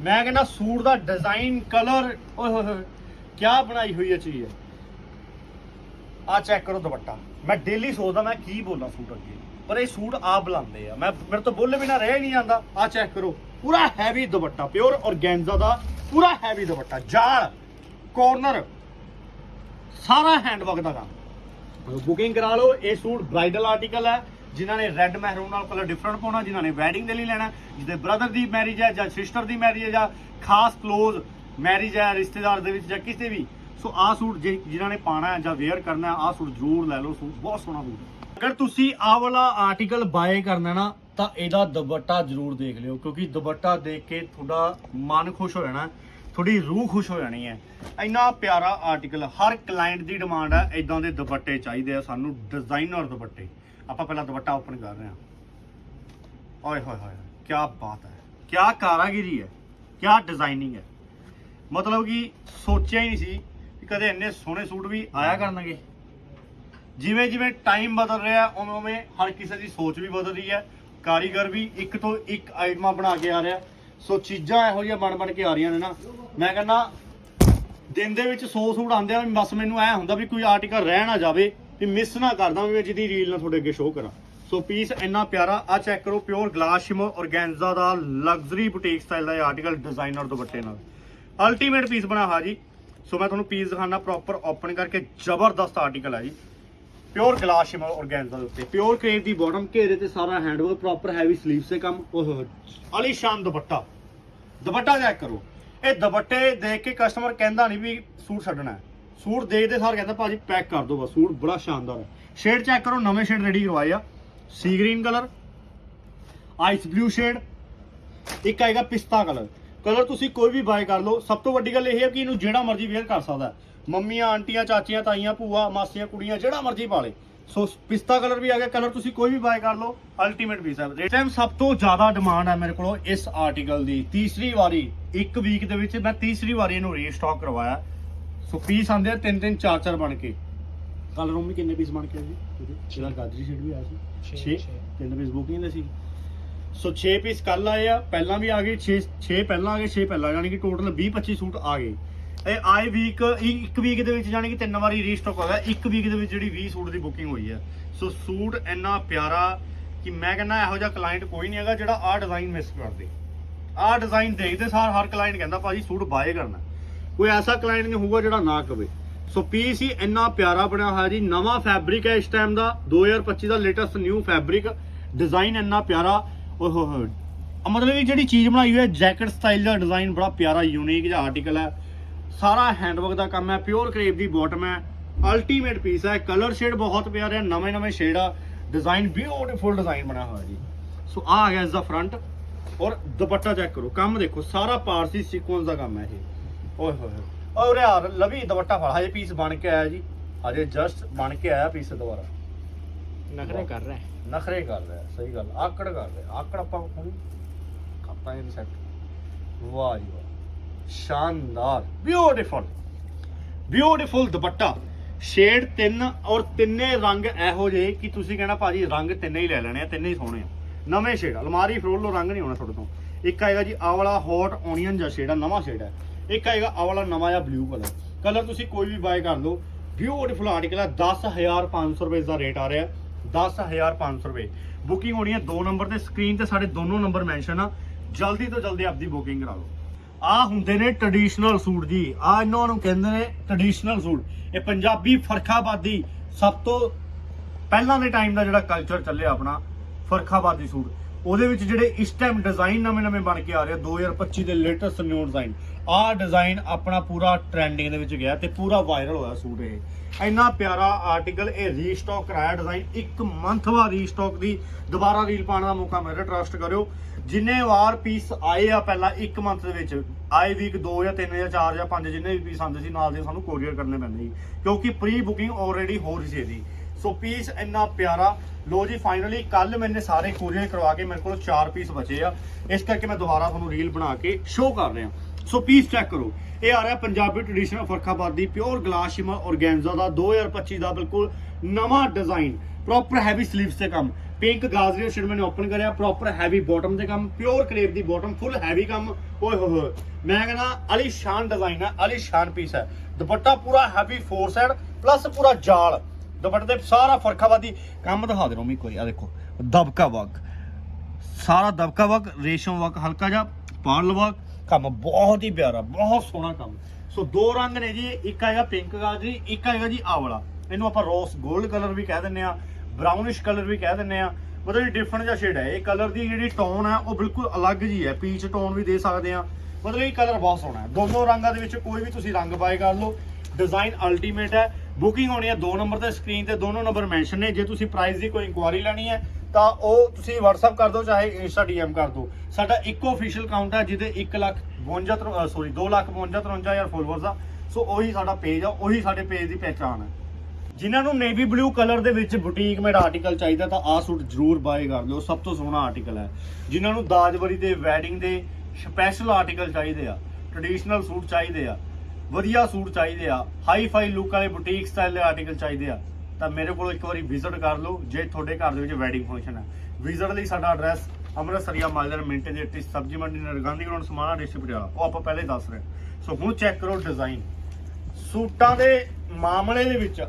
ਮੈਂ ਕਹਿੰਦਾ ਸੂਟ ਦਾ ਡਿਜ਼ਾਈਨ ਕਲਰ ਓਏ ਹੋਏ ਕੀ ਬਣਾਈ ਹੋਈ ਹੈ ਚੀਜ਼ ਹੈ ਆ ਚੈੱਕ ਕਰੋ ਦੁਪੱਟਾ। ਮੈਂ ਡੇਲੀ ਸੋਚਦਾ, ਮੈਂ ਕੀ ਬੋਲਾਂ ਸੂਟ ਅੱਗੇ? ਪਰ ਇਹ ਸੂਟ ਆ ਬੁਲਾਉਂਦੇ ਆ। ਮੈਂ, ਮੇਰੇ ਤੋਂ ਬੋਲੇ ਬਿਨਾ ਰਹਿ ਹੀ ਨਹੀਂ ਜਾਂਦਾ। ਆ ਚੈੱਕ ਕਰੋ। ਪੂਰਾ ਹੈਵੀ ਦੁਪੱਟਾ, ਪਿਓਰ ਔਰਗੈਂਜ਼ਾ ਦਾ ਪੂਰਾ ਹੈਵੀ ਦੁਪੱਟਾ, ਜਾਲ ਕੋਰਨਰ ਸਾਰਾ ਹੈਂਡਵਰਕ ਦਾ ਕੰਮ। ਬੁਕਿੰਗ ਕਰਾ ਲਓ, ਇਹ ਸੂਟ ਬ੍ਰਾਈਡਲ ਆਰਟੀਕਲ ਹੈ, ਜਿਨ੍ਹਾਂ ਨੇ ਰੈੱਡ ਮਹਿਰੂਨ ਨਾਲ ਕਲਰ ਡਿਫਰੈਂਟ ਪਾਉਣਾ, ਜਿਨ੍ਹਾਂ ਨੇ ਵੈਡਿੰਗ ਦੇ ਲਈ ਲੈਣਾ ਜਿਹਦੇ ਬ੍ਰਦਰ ਦੀ ਮੈਰਿਜ ਹੈ, ਜਾਂ ਸਿਸਟਰ ਦੀ ਮੈਰਿਜ ਹੈ, ਜਾਂ ਖਾਸ ক্লোਜ਼ ਮੈਰਿਜ ਹੈ, ਰਿਸ਼ਤੇਦਾਰ ਦੇ ਵਿੱਚ, ਜਾਂ ਕਿਸੇ ਵੀ। ਸੋ ਆਹ ਸੂਟ ਜੇ- ਜਿਨ੍ਹਾਂ ਨੇ ਪਾਣਾ ਹੈ, ਜਾਂ ਵੇਅਰ ਕਰਨਾ ਹੈ, ਆਹ ਸੂਟ ਜ਼ਰੂਰ ਲੈ ਲਓ, ਸੂਟ ਬਹੁਤ ਸੋਹਣਾ ਸੂਟ ਅਗਰ ਤੁਸੀਂ ਆਹ ਵਾਲਾ ਆਰਟੀਕਲ ਬਾਏ ਕਰਨਾ ਨਾ ਤਾਂ ਇਹਦਾ ਦੁਪੱਟਾ ਜ਼ਰੂਰ ਦੇਖ ਲਿਓ, ਕਿਉਂਕਿ ਦੁਪੱਟਾ ਦੇਖ ਕੇ ਤੁਹਾਡਾ ਮਨ ਖੁਸ਼ ਹੋ ਜਾਣਾ, ਤੁਹਾਡੀ ਰੂਹ ਖੁਸ਼ ਹੋ ਜਾਣੀ ਹੈ। ਇੰਨਾ ਪਿਆਰਾ ਆਰਟੀਕਲ ਹਰ ਕਲਾਇੰਟ ਦੀ ਡਿਮਾਂਡ ਹੈ ਇਦਾਂ ਦੇ ਦੁਪੱਟੇ ਚਾਹੀਦੇ ਆ ਸਾਨੂੰ ਡਿਜ਼ਾਈਨਰ ਦੁਪੱਟੇ। ਆਪਾਂ ਪਹਿਲਾਂ ਦੁਪੱਟਾ ਓਪਨ ਕਰ ਰਹੇ ਹਾਂ। ਓਏ ਹੋਏ ਹੋਏ ਕੀ ਬਾਤ ਹੈ ਕੀ ਕਾਰਾਗਿਰੀ ਹੈ ਕੀ ਡਿਜ਼ਾਈਨਿੰਗ ਹੈ। ਮਤਲਬ ਕਿ ਸੋਚਿਆ ਹੀ ਨਹੀਂ ਸੀ ਕਿ ਕਦੇ ਇੰਨੇ ਸੋਹਣੇ ਸੂਟ ਵੀ ਆਇਆ ਕਰਨਗੇ। ਜਿਵੇਂ ਜਿਵੇਂ ਟਾਈਮ ਬਦਲ ਰਿਹਾ ਉਵੇਂ ਉਵੇਂ ਹਰ ਕਿਸੇ ਦੀ ਸੋਚ ਵੀ ਬਦਲ ਰਹੀ ਹੈ। ਕਾਰੀਗਰ ਵੀ ਇੱਕ ਤੋਂ ਇੱਕ ਆਈਟਮਾਂ ਬਣਾ ਕੇ ਆ ਰਿਹਾ। ਸੋ ਚੀਜ਼ਾਂ ਇਹੋ ਜਿਹੀਆਂ ਬਣ ਬਣ ਕੇ ਆ ਰਹੀਆਂ ਨੇ ਨਾ। ਮੈਂ ਕਹਿੰਦਾ, ਦਿਨ ਦੇ ਵਿੱਚ 100 ਸੂਟ ਆਉਂਦੇ ਆ ਬਸ ਮੈਨੂੰ ਐ ਹੁੰਦਾ ਵੀ ਕੋਈ ਆਰਟੀਕਲ ਰਹਿ ਨਾ ਜਾਵੇ, ਵੀ ਮਿਸ ਨਾ ਕਰਦਾ ਵੀ ਮੈਂ ਜਿਹਦੀ ਰੀਲ ਨਾ ਤੁਹਾਡੇ ਅੱਗੇ ਸ਼ੋਅ ਕਰਾਂ। ਸੋ ਪੀਸ ਇੰਨਾ ਪਿਆਰਾ ਆ ਚੈੱਕ ਕਰੋ ਪਿਓਰ ਗਲਾਸ ਸ਼ਿਮਰ ਔਰਗੈਂਜ਼ਾ ਦਾ ਲਗਜ਼ਰੀ ਬੁਟੀਕ ਸਟਾਈਲ ਦਾ ਇਹ ਆਰਟੀਕਲ ਡਿਜ਼ਾਈਨਰ ਦੁਪੱਟੇ ਨਾਲ। ਅਲਟੀਮੇਟ ਪੀਸ ਬਣਾ ਹਾ ਜੀ। ਸੋ ਮੈਂ ਤੁਹਾਨੂੰ ਪੀਸ ਦਿਖਾਣਾ ਪ੍ਰੋਪਰ ਓਪਨ ਕਰਕੇ ਜ਼ਬਰਦਸਤ ਆਰਟੀਕਲ ਹੈ ਜੀ। ਪਿਓਰ ਗਲਾਸ ਸ਼ਿਮਰ ਔਰਗੈਂਜ਼ਾ ਦੇ ਉੱਤੇ ਪਿਓਰ ਕ੍ਰੇਪ ਦੀ ਬਾਟਮ ਘੇਰੇ ਤੇ ਸਾਰਾ ਹੈਂਡਵਰਕ ਪ੍ਰੋਪਰ ਹੈਵੀ ਸਲੀਵਸ ਤੇ ਕੰਮ ਓਹ ਅਲੀਸ਼ਾਨ ਦੁਪੱਟਾ। ਦੁਪੱਟਾ ਚੈੱਕ ਕਰੋ। ਇਹ ਦੁਪੱਟੇ ਦੇਖ ਕੇ ਕਸਟਮਰ ਕਹਿੰਦਾ ਨਹੀਂ ਵੀ ਸੂਟ ਛੱਡਣਾ ਸੂਟ ਦੇਖਦੇ ਸਾਰ ਕਹਿੰਦਾ ਭਾਜੀ ਪੈਕ ਕਰ ਦਿਓ ਬਸ ਸੂਟ ਬੜਾ ਸ਼ਾਨਦਾਰ ਹੈ। ਸ਼ੇਡ ਚੈੱਕ ਕਰੋ ਨਵੇਂ ਸ਼ੇਡ ਰੈਡੀ ਕਰਵਾਏ ਆ। Sea green colour ice blue shade ਇੱਕ ਆਏਗਾ ਪਿਸਤਾ ਕਲਰ ਕਲਰ ਤੁਸੀਂ ਕੋਈ ਵੀ ਬਾਏ ਕਰ ਲਓ। ਸਭ ਤੋਂ ਵੱਡੀ ਗੱਲ ਇਹ ਹੈ ਕਿ ਇਹਨੂੰ ਜਿਹੜਾ ਮਰਜ਼ੀ ਵੇਅਰ ਕਰ ਸਕਦਾ। ਮੰਮੀਆਂ ਆਂਟੀਆਂ ਚਾਚੀਆਂ ਤਾਈਆਂ ਭੂਆ ਮਾਸੀਆਂ ਕੁੜੀਆਂ ਜਿਹੜਾ ਮਰਜ਼ੀ ਪਾ ਲੇ। ਸੋ ਪਿਸਤਾ ਕਲਰ ਵੀ ਆ ਗਿਆ ਕਲਰ ਤੁਸੀਂ ਕੋਈ ਵੀ ਬਾਏ ਕਰ ਲਓ ਅਲਟੀਮੇਟ ਪੀਸ ਹੈ ਇਸ ਟਾਈਮ ਸਭ ਤੋਂ ਜ਼ਿਆਦਾ ਡਿਮਾਂਡ ਹੈ ਮੇਰੇ ਕੋਲ ਇਸ ਆਰਟੀਕਲ ਦੀ। ਤੀਸਰੀ ਵਾਰੀ ਇੱਕ ਵੀਕ ਦੇ ਵਿੱਚ ਮੈਂ ਤੀਸਰੀ ਵਾਰੀ ਇਹਨੂੰ ਰੀਸਟਾਕ ਕਰਵਾਇਆ। ਸੋ ਪੀਸ ਆਂਦੇ ਆ ਤਿੰਨ ਤਿੰਨ ਚਾਰ ਚਾਰ ਬਣ ਕੇ। ਕਲਰ ਰੂਮ ਵੀ ਕਿੰਨੇ ਪੀਸ ਬਣ ਕੇ ਆਏ ਜੀ? ਜਿਹੜਾ ਗਾਜਰੀ ਸ਼ੇਡ ਵੀ ਆਇਆ ਸੀ। ਛੇ, 6 ਛੇ। ਤਿੰਨ ਪੀਸ ਬੁਕਿੰਗ ਦੇ ਸੀ। ਸੋ 6 ਪੀਸ ਕੱਲ ਆਏ ਆ ਪਹਿਲਾਂ ਵੀ ਆ ਗਏ 6 6 ਪਹਿਲਾਂ ਆ ਗਏ 6 ਪਹਿਲਾਂ ਯਾਨੀ ਕਿ ਟੋਟਲ 20 25 ਸੂਟ ਆ ਗਏ। ਇਹ ਆਏ ਵੀਕ ਇੱਕ ਵੀਕ ਦੇ ਵਿੱਚ ਯਾਨੀ ਕਿ ਤਿੰਨ ਵਾਰੀ ਰੀਸਟਾਕ ਹੋ ਗਿਆ। ਇੱਕ ਵੀਕ ਦੇ ਵਿੱਚ ਜਿਹੜੀ 20 ਸੂਟ ਦੀ ਬੁਕਿੰਗ ਹੋਈ ਹੈ। ਸੋ ਸੂਟ ਇੰਨਾ ਪਿਆਰਾ ਕਿ ਮੈਂ ਕਹਿੰਦਾ ਇਹੋ ਜਿਹਾ ਕਲਾਇੰਟ ਕੋਈ ਨਹੀਂ ਹੈਗਾ ਜਿਹੜਾ ਆਹ ਡਿਜ਼ਾਈਨ ਮਿਸ ਕਰ ਦੇ ਆਹ ਡਿਜ਼ਾਈਨ ਦੇਖਦੇ ਸਾਰ ਹਰ ਕਲਾਇੰਟ ਕਹਿੰਦਾ, ਭਾਜੀ, ਸੂਟ ਬਾਏ ਕਰਨਾ ਕੋਈ ਐਸਾ ਕਲਾਇੰਟ ਨਹੀਂ ਹੋਊਗਾ ਜਿਹੜਾ ਨਾ ਕਵੇ। ਸੋ ਪੀਸ ਹੀ ਇੰਨਾ ਪਿਆਰਾ ਬਣਿਆ ਹੋਇਆ ਜੀ। ਨਵਾਂ ਫੈਬਰਿਕ ਹੈ ਇਸ ਟਾਈਮ ਦਾ। 2025 ਦਾ ਲੇਟੈਸਟ ਨਿਊ ਫੈਬਰਿਕ ਡਿਜ਼ਾਈਨ ਇੰਨਾ ਪਿਆਰਾ। ਓਏ ਮਤਲਬ ਇਹ ਜਿਹੜੀ ਚੀਜ਼ ਬਣਾਈ ਹੋਈ ਹੈ ਜੈਕਟ ਸਟਾਈਲ ਦਾ ਡਿਜ਼ਾਈਨ ਬੜਾ ਪਿਆਰਾ ਯੂਨੀਕ ਜਿਹਾ ਆਰਟੀਕਲ ਹੈ। ਸਾਰਾ ਹੈਂਡਵਰਕ ਦਾ ਕੰਮ ਹੈ ਪਿਓਰ ਕਰੇਪ ਦੀ ਬਾਟਮ ਹੈ। ਅਲਟੀਮੇਟ ਪੀਸ ਹੈ ਕਲਰ ਸ਼ੇਡ ਬਹੁਤ ਪਿਆਰੇ ਨਵੇਂ ਨਵੇਂ ਸ਼ੇਡ ਆ। ਡਿਜ਼ਾਈਨ ਬਿਊਟੀਫੁਲ ਡਿਜ਼ਾਈਨ ਬਣਿਆ ਹੋਇਆ ਜੀ। ਸੋ ਆ ਆ ਗਿਆ ਇਸ ਦਾ ਫਰੰਟ ਔਰ ਦੁਪੱਟਾ ਚੈੱਕ ਕਰੋ ਕੰਮ ਦੇਖੋ ਸਾਰਾ ਪਾਰਸੀ ਸੀਕੁਐਂਸ ਦਾ ਕੰਮ ਹੈ ਇਹ। ਓਏ ਹੋਏ ਔਰ ਯਾਰ ਲਵੀ ਦੁਪੱਟਾ ਫੜ। ਹਜੇ ਪੀਸ ਬਣ ਕੇ ਆਇਆ ਜੀ। ਹਜੇ ਜਸਟ ਬਣ ਕੇ ਆਇਆ ਪੀਸ ਦੁਬਾਰਾ। ਨਖਰੇ ਕਰ ਰਿਹਾ। ਨਖਰੇ ਕਰ ਰਿਹਾ ਸਹੀ ਗੱਲ। ਆਕੜ ਕਰ ਰਿਹਾ। ਆਕੜ ਆਪਾਂ ਖਾਤਾ ਇਹ ਸੈੱਟ ਵਾਹ ਜੀ ਵਾਹ। ਸ਼ਾਨਦਾਰ ਬਿਊਟੀਫੁਲ ਬਿਊਟੀਫੁਲ ਦੁਪੱਟਾ। ਸ਼ੇਡ ਤਿੰਨ ਔਰ ਤਿੰਨੇ ਰੰਗ ਇਹੋ ਜਿਹੇ ਕਿ ਤੁਸੀਂ ਕਹਿਣਾ ਭਾਜੀ ਰੰਗ ਤਿੰਨੇ ਹੀ ਲੈ ਲੈਣੇ ਆ, ਤਿੰਨੇ ਹੀ ਸੋਹਣੇ ਆ। ਨਵੇਂ ਸ਼ੇਡ ਅਲਮਾਰੀ ਫਰੋਲ ਲੋ ਰੰਗ ਨਹੀਂ ਹੋਣਾ ਤੁਹਾਡੇ ਤੋਂ। ਇੱਕ ਆਏਗਾ ਜੀ ਆਹ ਵਾਲਾ ਹੌਟ ਓਨੀਅਨ ਜਿਹਾ ਸ਼ੇਡ ਆ, ਨਵਾਂ ਸ਼ੇਡ ਹੈ ਇੱਕ ਆਏਗਾ ਆਹ ਵਾਲਾ ਨਵਾਂ ਜਾਂ ਬਲੂ ਕਲਰ ਕਲਰ ਤੁਸੀਂ ਕੋਈ ਵੀ ਬਾਏ ਕਰ ਲਓ। ਬਿਊਟੀਫੁਲ ਆਰਟੀਕਲ ਹੈ 10500 ਰੁਪਏ ਦਾ ਰੇਟ ਆ ਰਿਹਾ। 10500 ਰੁਪਏ। ਬੁਕਿੰਗ ਹੋਣੀ ਹੈ ਦੋ ਨੰਬਰ ਤੇ ਸਕਰੀਨ ਤੇ ਸਾਡੇ ਦੋਨੋਂ ਨੰਬਰ ਮੈਂਸ਼ਨ ਆ। ਜਲਦੀ ਤੋਂ ਜਲਦੀ ਆਪਦੀ ਬੁਕਿੰਗ ਕਰਾ ਲਓ। ਆ ਹੁੰਦੇ ਨੇ ਟ੍ਰੈਡੀਸ਼ਨਲ ਸੂਟ ਜੀ। ਆ ਇਹਨਾਂ ਨੂੰ ਕਹਿੰਦੇ ਨੇ ਟ੍ਰੈਡੀਸ਼ਨਲ ਸੂਟ। ਇਹ ਪੰਜਾਬੀ ਫਰਖਾਬਾਦੀ ਸਭ ਤੋਂ ਪਹਿਲਾਂ ਦੇ ਟਾਈਮ ਦਾ ਜਿਹੜਾ ਕਲਚਰ ਚੱਲਿਆ ਆਪਣਾ, ਫਰਖਾਬਾਦੀ ਸੂਟ। ਉਹਦੇ ਵਿੱਚ ਜਿਹੜੇ ਇਸ ਟਾਈਮ ਡਿਜ਼ਾਈਨ ਨਵੇਂ-ਨਵੇਂ ਬਣ ਕੇ ਆ ਰਹੇ ਆ, 2025 ਦੇ ਲੇਟੈਸਟ ਨਿਊ ਡਿਜ਼ਾਈਨ ਆਹ ਡਿਜ਼ਾਈਨ ਆਪਣਾ ਪੂਰਾ ਟ੍ਰੈਂਡਿੰਗ ਦੇ ਵਿੱਚ ਗਿਆ ਤੇ ਪੂਰਾ ਵਾਇਰਲ ਹੋਇਆ ਸੂਟ ਇਹ। ਇੰਨਾ ਪਿਆਰਾ ਆਰਟੀਕਲ ਇਹ ਰੀਸਟਾਕ ਕਰਾਇਆ ਡਿਜ਼ਾਈਨ ਇੱਕ ਮੰਥ ਬਾਅਦ ਰੀਸਟਾਕ ਦੀ ਦੁਬਾਰਾ ਰੀਲ ਪਾਉਣ ਦਾ ਮੌਕਾ ਮਿਲ ਰਿਹਾ ਟਰਸਟ ਕਰਿਓ। ਜਿੰਨੇ ਵਾਰ ਪੀਸ ਆਏ ਆ ਪਹਿਲਾਂ ਇੱਕ ਮੰਥ ਦੇ ਵਿੱਚ ਆਏ ਵੀਕ 2 ਜਾਂ 3 ਜਾਂ 4 ਜਾਂ 5 ਜਿੰਨੇ ਵੀ ਪੀਸ ਆਉਂਦੇ ਸੀ ਨਾਲ ਦੇ ਸਾਨੂੰ ਕੋਰੀਅਰ ਕਰਨੇ ਪੈਂਦੇ ਸੀ। ਕਿਉਂਕਿ ਪ੍ਰੀ ਬੁਕਿੰਗ ਆਲਰੇਡੀ ਹੋ ਰਹੀ ਸੀ ਇਹਦੀ। ਸੋ ਪੀਸ ਇੰਨਾ ਪਿਆਰਾ। ਲੋ ਜੀ ਫਾਈਨਲੀ ਕੱਲ ਮੈਨੇ ਸਾਰੇ ਕੋਰੀਅਰ ਕਰਵਾ ਕੇ ਮੇਰੇ ਕੋਲ 4 ਪੀਸ ਬਚੇ ਆ। ਇਸ ਕਰਕੇ ਮੈਂ ਦੁਬਾਰਾ ਤੁਹਾਨੂੰ ਰੀਲ ਬਣਾ ਕੇ ਸ਼ੋਅ ਕਰ ਰਿਹਾ। ਸੋ ਪੀਸ ਚੈੱਕ ਕਰੋ। ਇਹ ਆ ਰਿਹਾ Punjabi traditional Farrukhabadi pure glass shimmer organza ਦਾ 2025 ਦਾ ਬਿਲਕੁਲ ਨਵਾਂ ਡਿਜ਼ਾਈਨ ਪ੍ਰੋਪਰ ਹੈਵੀ ਸਲੀਵਸ ਤੇ ਕੰਮ। ਪਿੰਕ ਗਾਜ਼ਰੀ ਸ਼ੇਡ ਮੈਨੇ ਓਪਨ ਕਰਿਆ ਪ੍ਰੋਪਰ ਹੈਵੀ ਬਾਟਮ ਤੇ ਕੰਮ। ਪਿਓਰ ਕਰੇਪ ਦੀ ਬਾਟਮ ਫੁੱਲ ਹੈਵੀ ਕੰਮ। ਓਏ ਹੋਏ ਹੋਏ। ਮੈਂ ਕਹਿੰਦਾ, ਅਲੀ ਸ਼ਾਨ ਡਿਜ਼ਾਈਨ ਹੈ ਅਲੀ ਸ਼ਾਨ ਪੀਸ ਹੈ ਦੁਪੱਟਾ ਪੂਰਾ ਹੈਵੀ ਫੋਰ ਸਾਈਡ ਪਲੱਸ ਪੂਰਾ ਜਾਲ। ਦੁਪੱਟੇ ਤੇ ਸਾਰਾ ਫਰਖਾਬਾਦੀ ਕੰਮ ਦਿਖਾ ਦੇ ਰੋਮੀ ਇੱਕ ਵਾਰੀ ਆ ਦੇਖੋ, ਦਬਕਾ ਵਰਕ ਸਾਰਾ ਦਬਕਾ ਵਰਕ ਰੇਸ਼ਮ ਵਰਕ ਹਲਕਾ ਜਿਹਾ, ਪਾਰਲ ਵਰਕ ਕੰਮ ਬਹੁਤ ਹੀ ਪਿਆਰਾ, ਬਹੁਤ ਸੋਹਣਾ ਕੰਮ। ਸੋ ਦੋ ਰੰਗ ਨੇ ਜੀ, ਇੱਕ ਆਏਗਾ ਪਿੰਕ ਗਾਜਰੀ ਇੱਕ ਆਏਗਾ ਜੀ ਆਹ ਇਹਨੂੰ ਆਪਾਂ ਰੋਸ 골ਡ ਕਲਰ ਵੀ ਕਹਿ ਦਿੰਨੇ ਆ ਬ੍ਰਾਊਨਿਸ਼ ਕਲਰ ਵੀ ਕਹਿ ਦਿੰਨੇ ਆ ਮਤਲਬ ਡਿਫਰੈਂਟ ਜਿਹਾ ਸ਼ੇਡ ਹੈ। ਇਹ ਕਲਰ ਦੀ ਜਿਹੜੀ ਟੋਨ ਹੈ, ਉਹ ਬਿਲਕੁਲ ਅਲੱਗ ਜੀ ਹੈ। ਪੀਚ ਟੋਨ ਵੀ ਦੇ ਸਕਦੇ ਆ ਮਤਲਬ ਇਹ ਕਲਰ ਬਹੁਤ ਸੋਹਣਾ ਹੈ। ਦੋਨੋਂ ਰੰਗਾਂ ਦੇ ਵਿੱਚ ਕੋਈ ਵੀ ਤੁਸੀਂ ਰੰਗ ਪਾਏ ਕਰ ਲਓ। ਡਿਜ਼ਾਈਨ ਅਲਟੀਮੇਟ ਹੈ। ਬੁਕਿੰਗ ਹੋਣੀ ਹੈ ਦੋ ਨੰਬਰ ਤੇ ਸਕਰੀਨ ਤੇ, ਦੋਨੋਂ ਨੰਬਰ ਮੈਂਸ਼ਨ ਨੇ। ਜੇ ਤੁਸੀਂ ਪ੍ਰਾਈਸ ਦੀ ਕੋਈ ਇਨਕੁਆਰੀ ਲੈਣੀ ਹੈ, ਤਾਂ ਉਹ ਤੁਸੀਂ WhatsApp ਕਰ ਦਿਓ, ਚਾਹੇ Insta DM ਕਰ ਦਿਓ। ਸਾਡਾ ਇੱਕੋ ਅਫੀਸ਼ੀਅਲ ਅਕਾਊਂਟ ਹੈ, ਜਿਹਦੇ 1 ਲੱਖ 52 ਸੌਰੀ 2 ਲੱਖ 52 53000 ਫੋਲੋਅਰਸ ਆ ਸੋ ਉਹੀ ਸਾਡਾ ਪੇਜ ਆ, ਉਹੀ ਸਾਡੇ ਪੇਜ ਦੀ ਪਹਿਚਾਣ ਹੈ। ਜਿਨ੍ਹਾਂ ਨੂੰ ਨੇਵੀ ਬਲੂ ਕਲਰ ਦੇ ਵਿੱਚ ਬੁਟੀਕ ਮੇਡ ਆਰਟੀਕਲ ਚਾਹੀਦਾ, ਤਾਂ ਆਹ ਸੂਟ ਜ਼ਰੂਰ ਬਾਏ ਕਰ ਲਿਓ। ਸਭ ਤੋਂ ਸੋਹਣਾ ਆਰਟੀਕਲ ਹੈ। ਜਿਨ੍ਹਾਂ ਨੂੰ ਦਾਜਵਰੀ ਦੇ ਵੈਡਿੰਗ ਦੇ ਸਪੈਸ਼ਲ ਆਰਟੀਕਲ ਚਾਹੀਦੇ ਆ ਟ੍ਰੈਡੀਸ਼ਨਲ ਸੂਟ ਚਾਹੀਦੇ ਆ। ਵਧੀਆ ਸੂਟ ਚਾਹੀਦੇ ਆ ਹਾਈ ਫਾਈ ਲੁੱਕ ਵਾਲੇ ਬੁਟੀਕ ਸਟਾਈਲ ਦੇ ਆਰਟੀਕਲ ਚਾਹੀਦੇ ਆ, ਤਾਂ ਮੇਰੇ ਕੋਲ ਇੱਕ ਵਾਰੀ ਵਿਜ਼ਿਟ ਕਰ ਲਓ, ਜੇ ਤੁਹਾਡੇ ਘਰ ਦੇ ਵਿੱਚ ਵੈਡਿੰਗ ਫੰਕਸ਼ਨ ਹੈ ਵਿਜ਼ਿਟ ਲਈ ਸਾਡਾ ਐਡਰੈਸ ਅੰਮ੍ਰਿਤਸਰੀਆ ਮਾਲਰ ਮਿੰਟੇ ਦੇ ਉੱਤੇ ਸਬਜ਼ੀ ਮੰਡੀ ਨਰਗਾਂਧੀ ਗਰਾਊਂਡ ਸਮਾਣਾ ਡਿਸਟ੍ਰਿਕਟ ਪਟਿਆਲਾ। ਉਹ ਆਪਾਂ ਪਹਿਲੇ ਦੱਸ ਰਹੇ ਸੋ ਹੁਣ ਚੈੱਕ ਕਰੋ ਡਿਜ਼ਾਈਨ ਸੂਟਾਂ ਦੇ ਮਾਮਲੇ ਦੇ ਵਿੱਚ,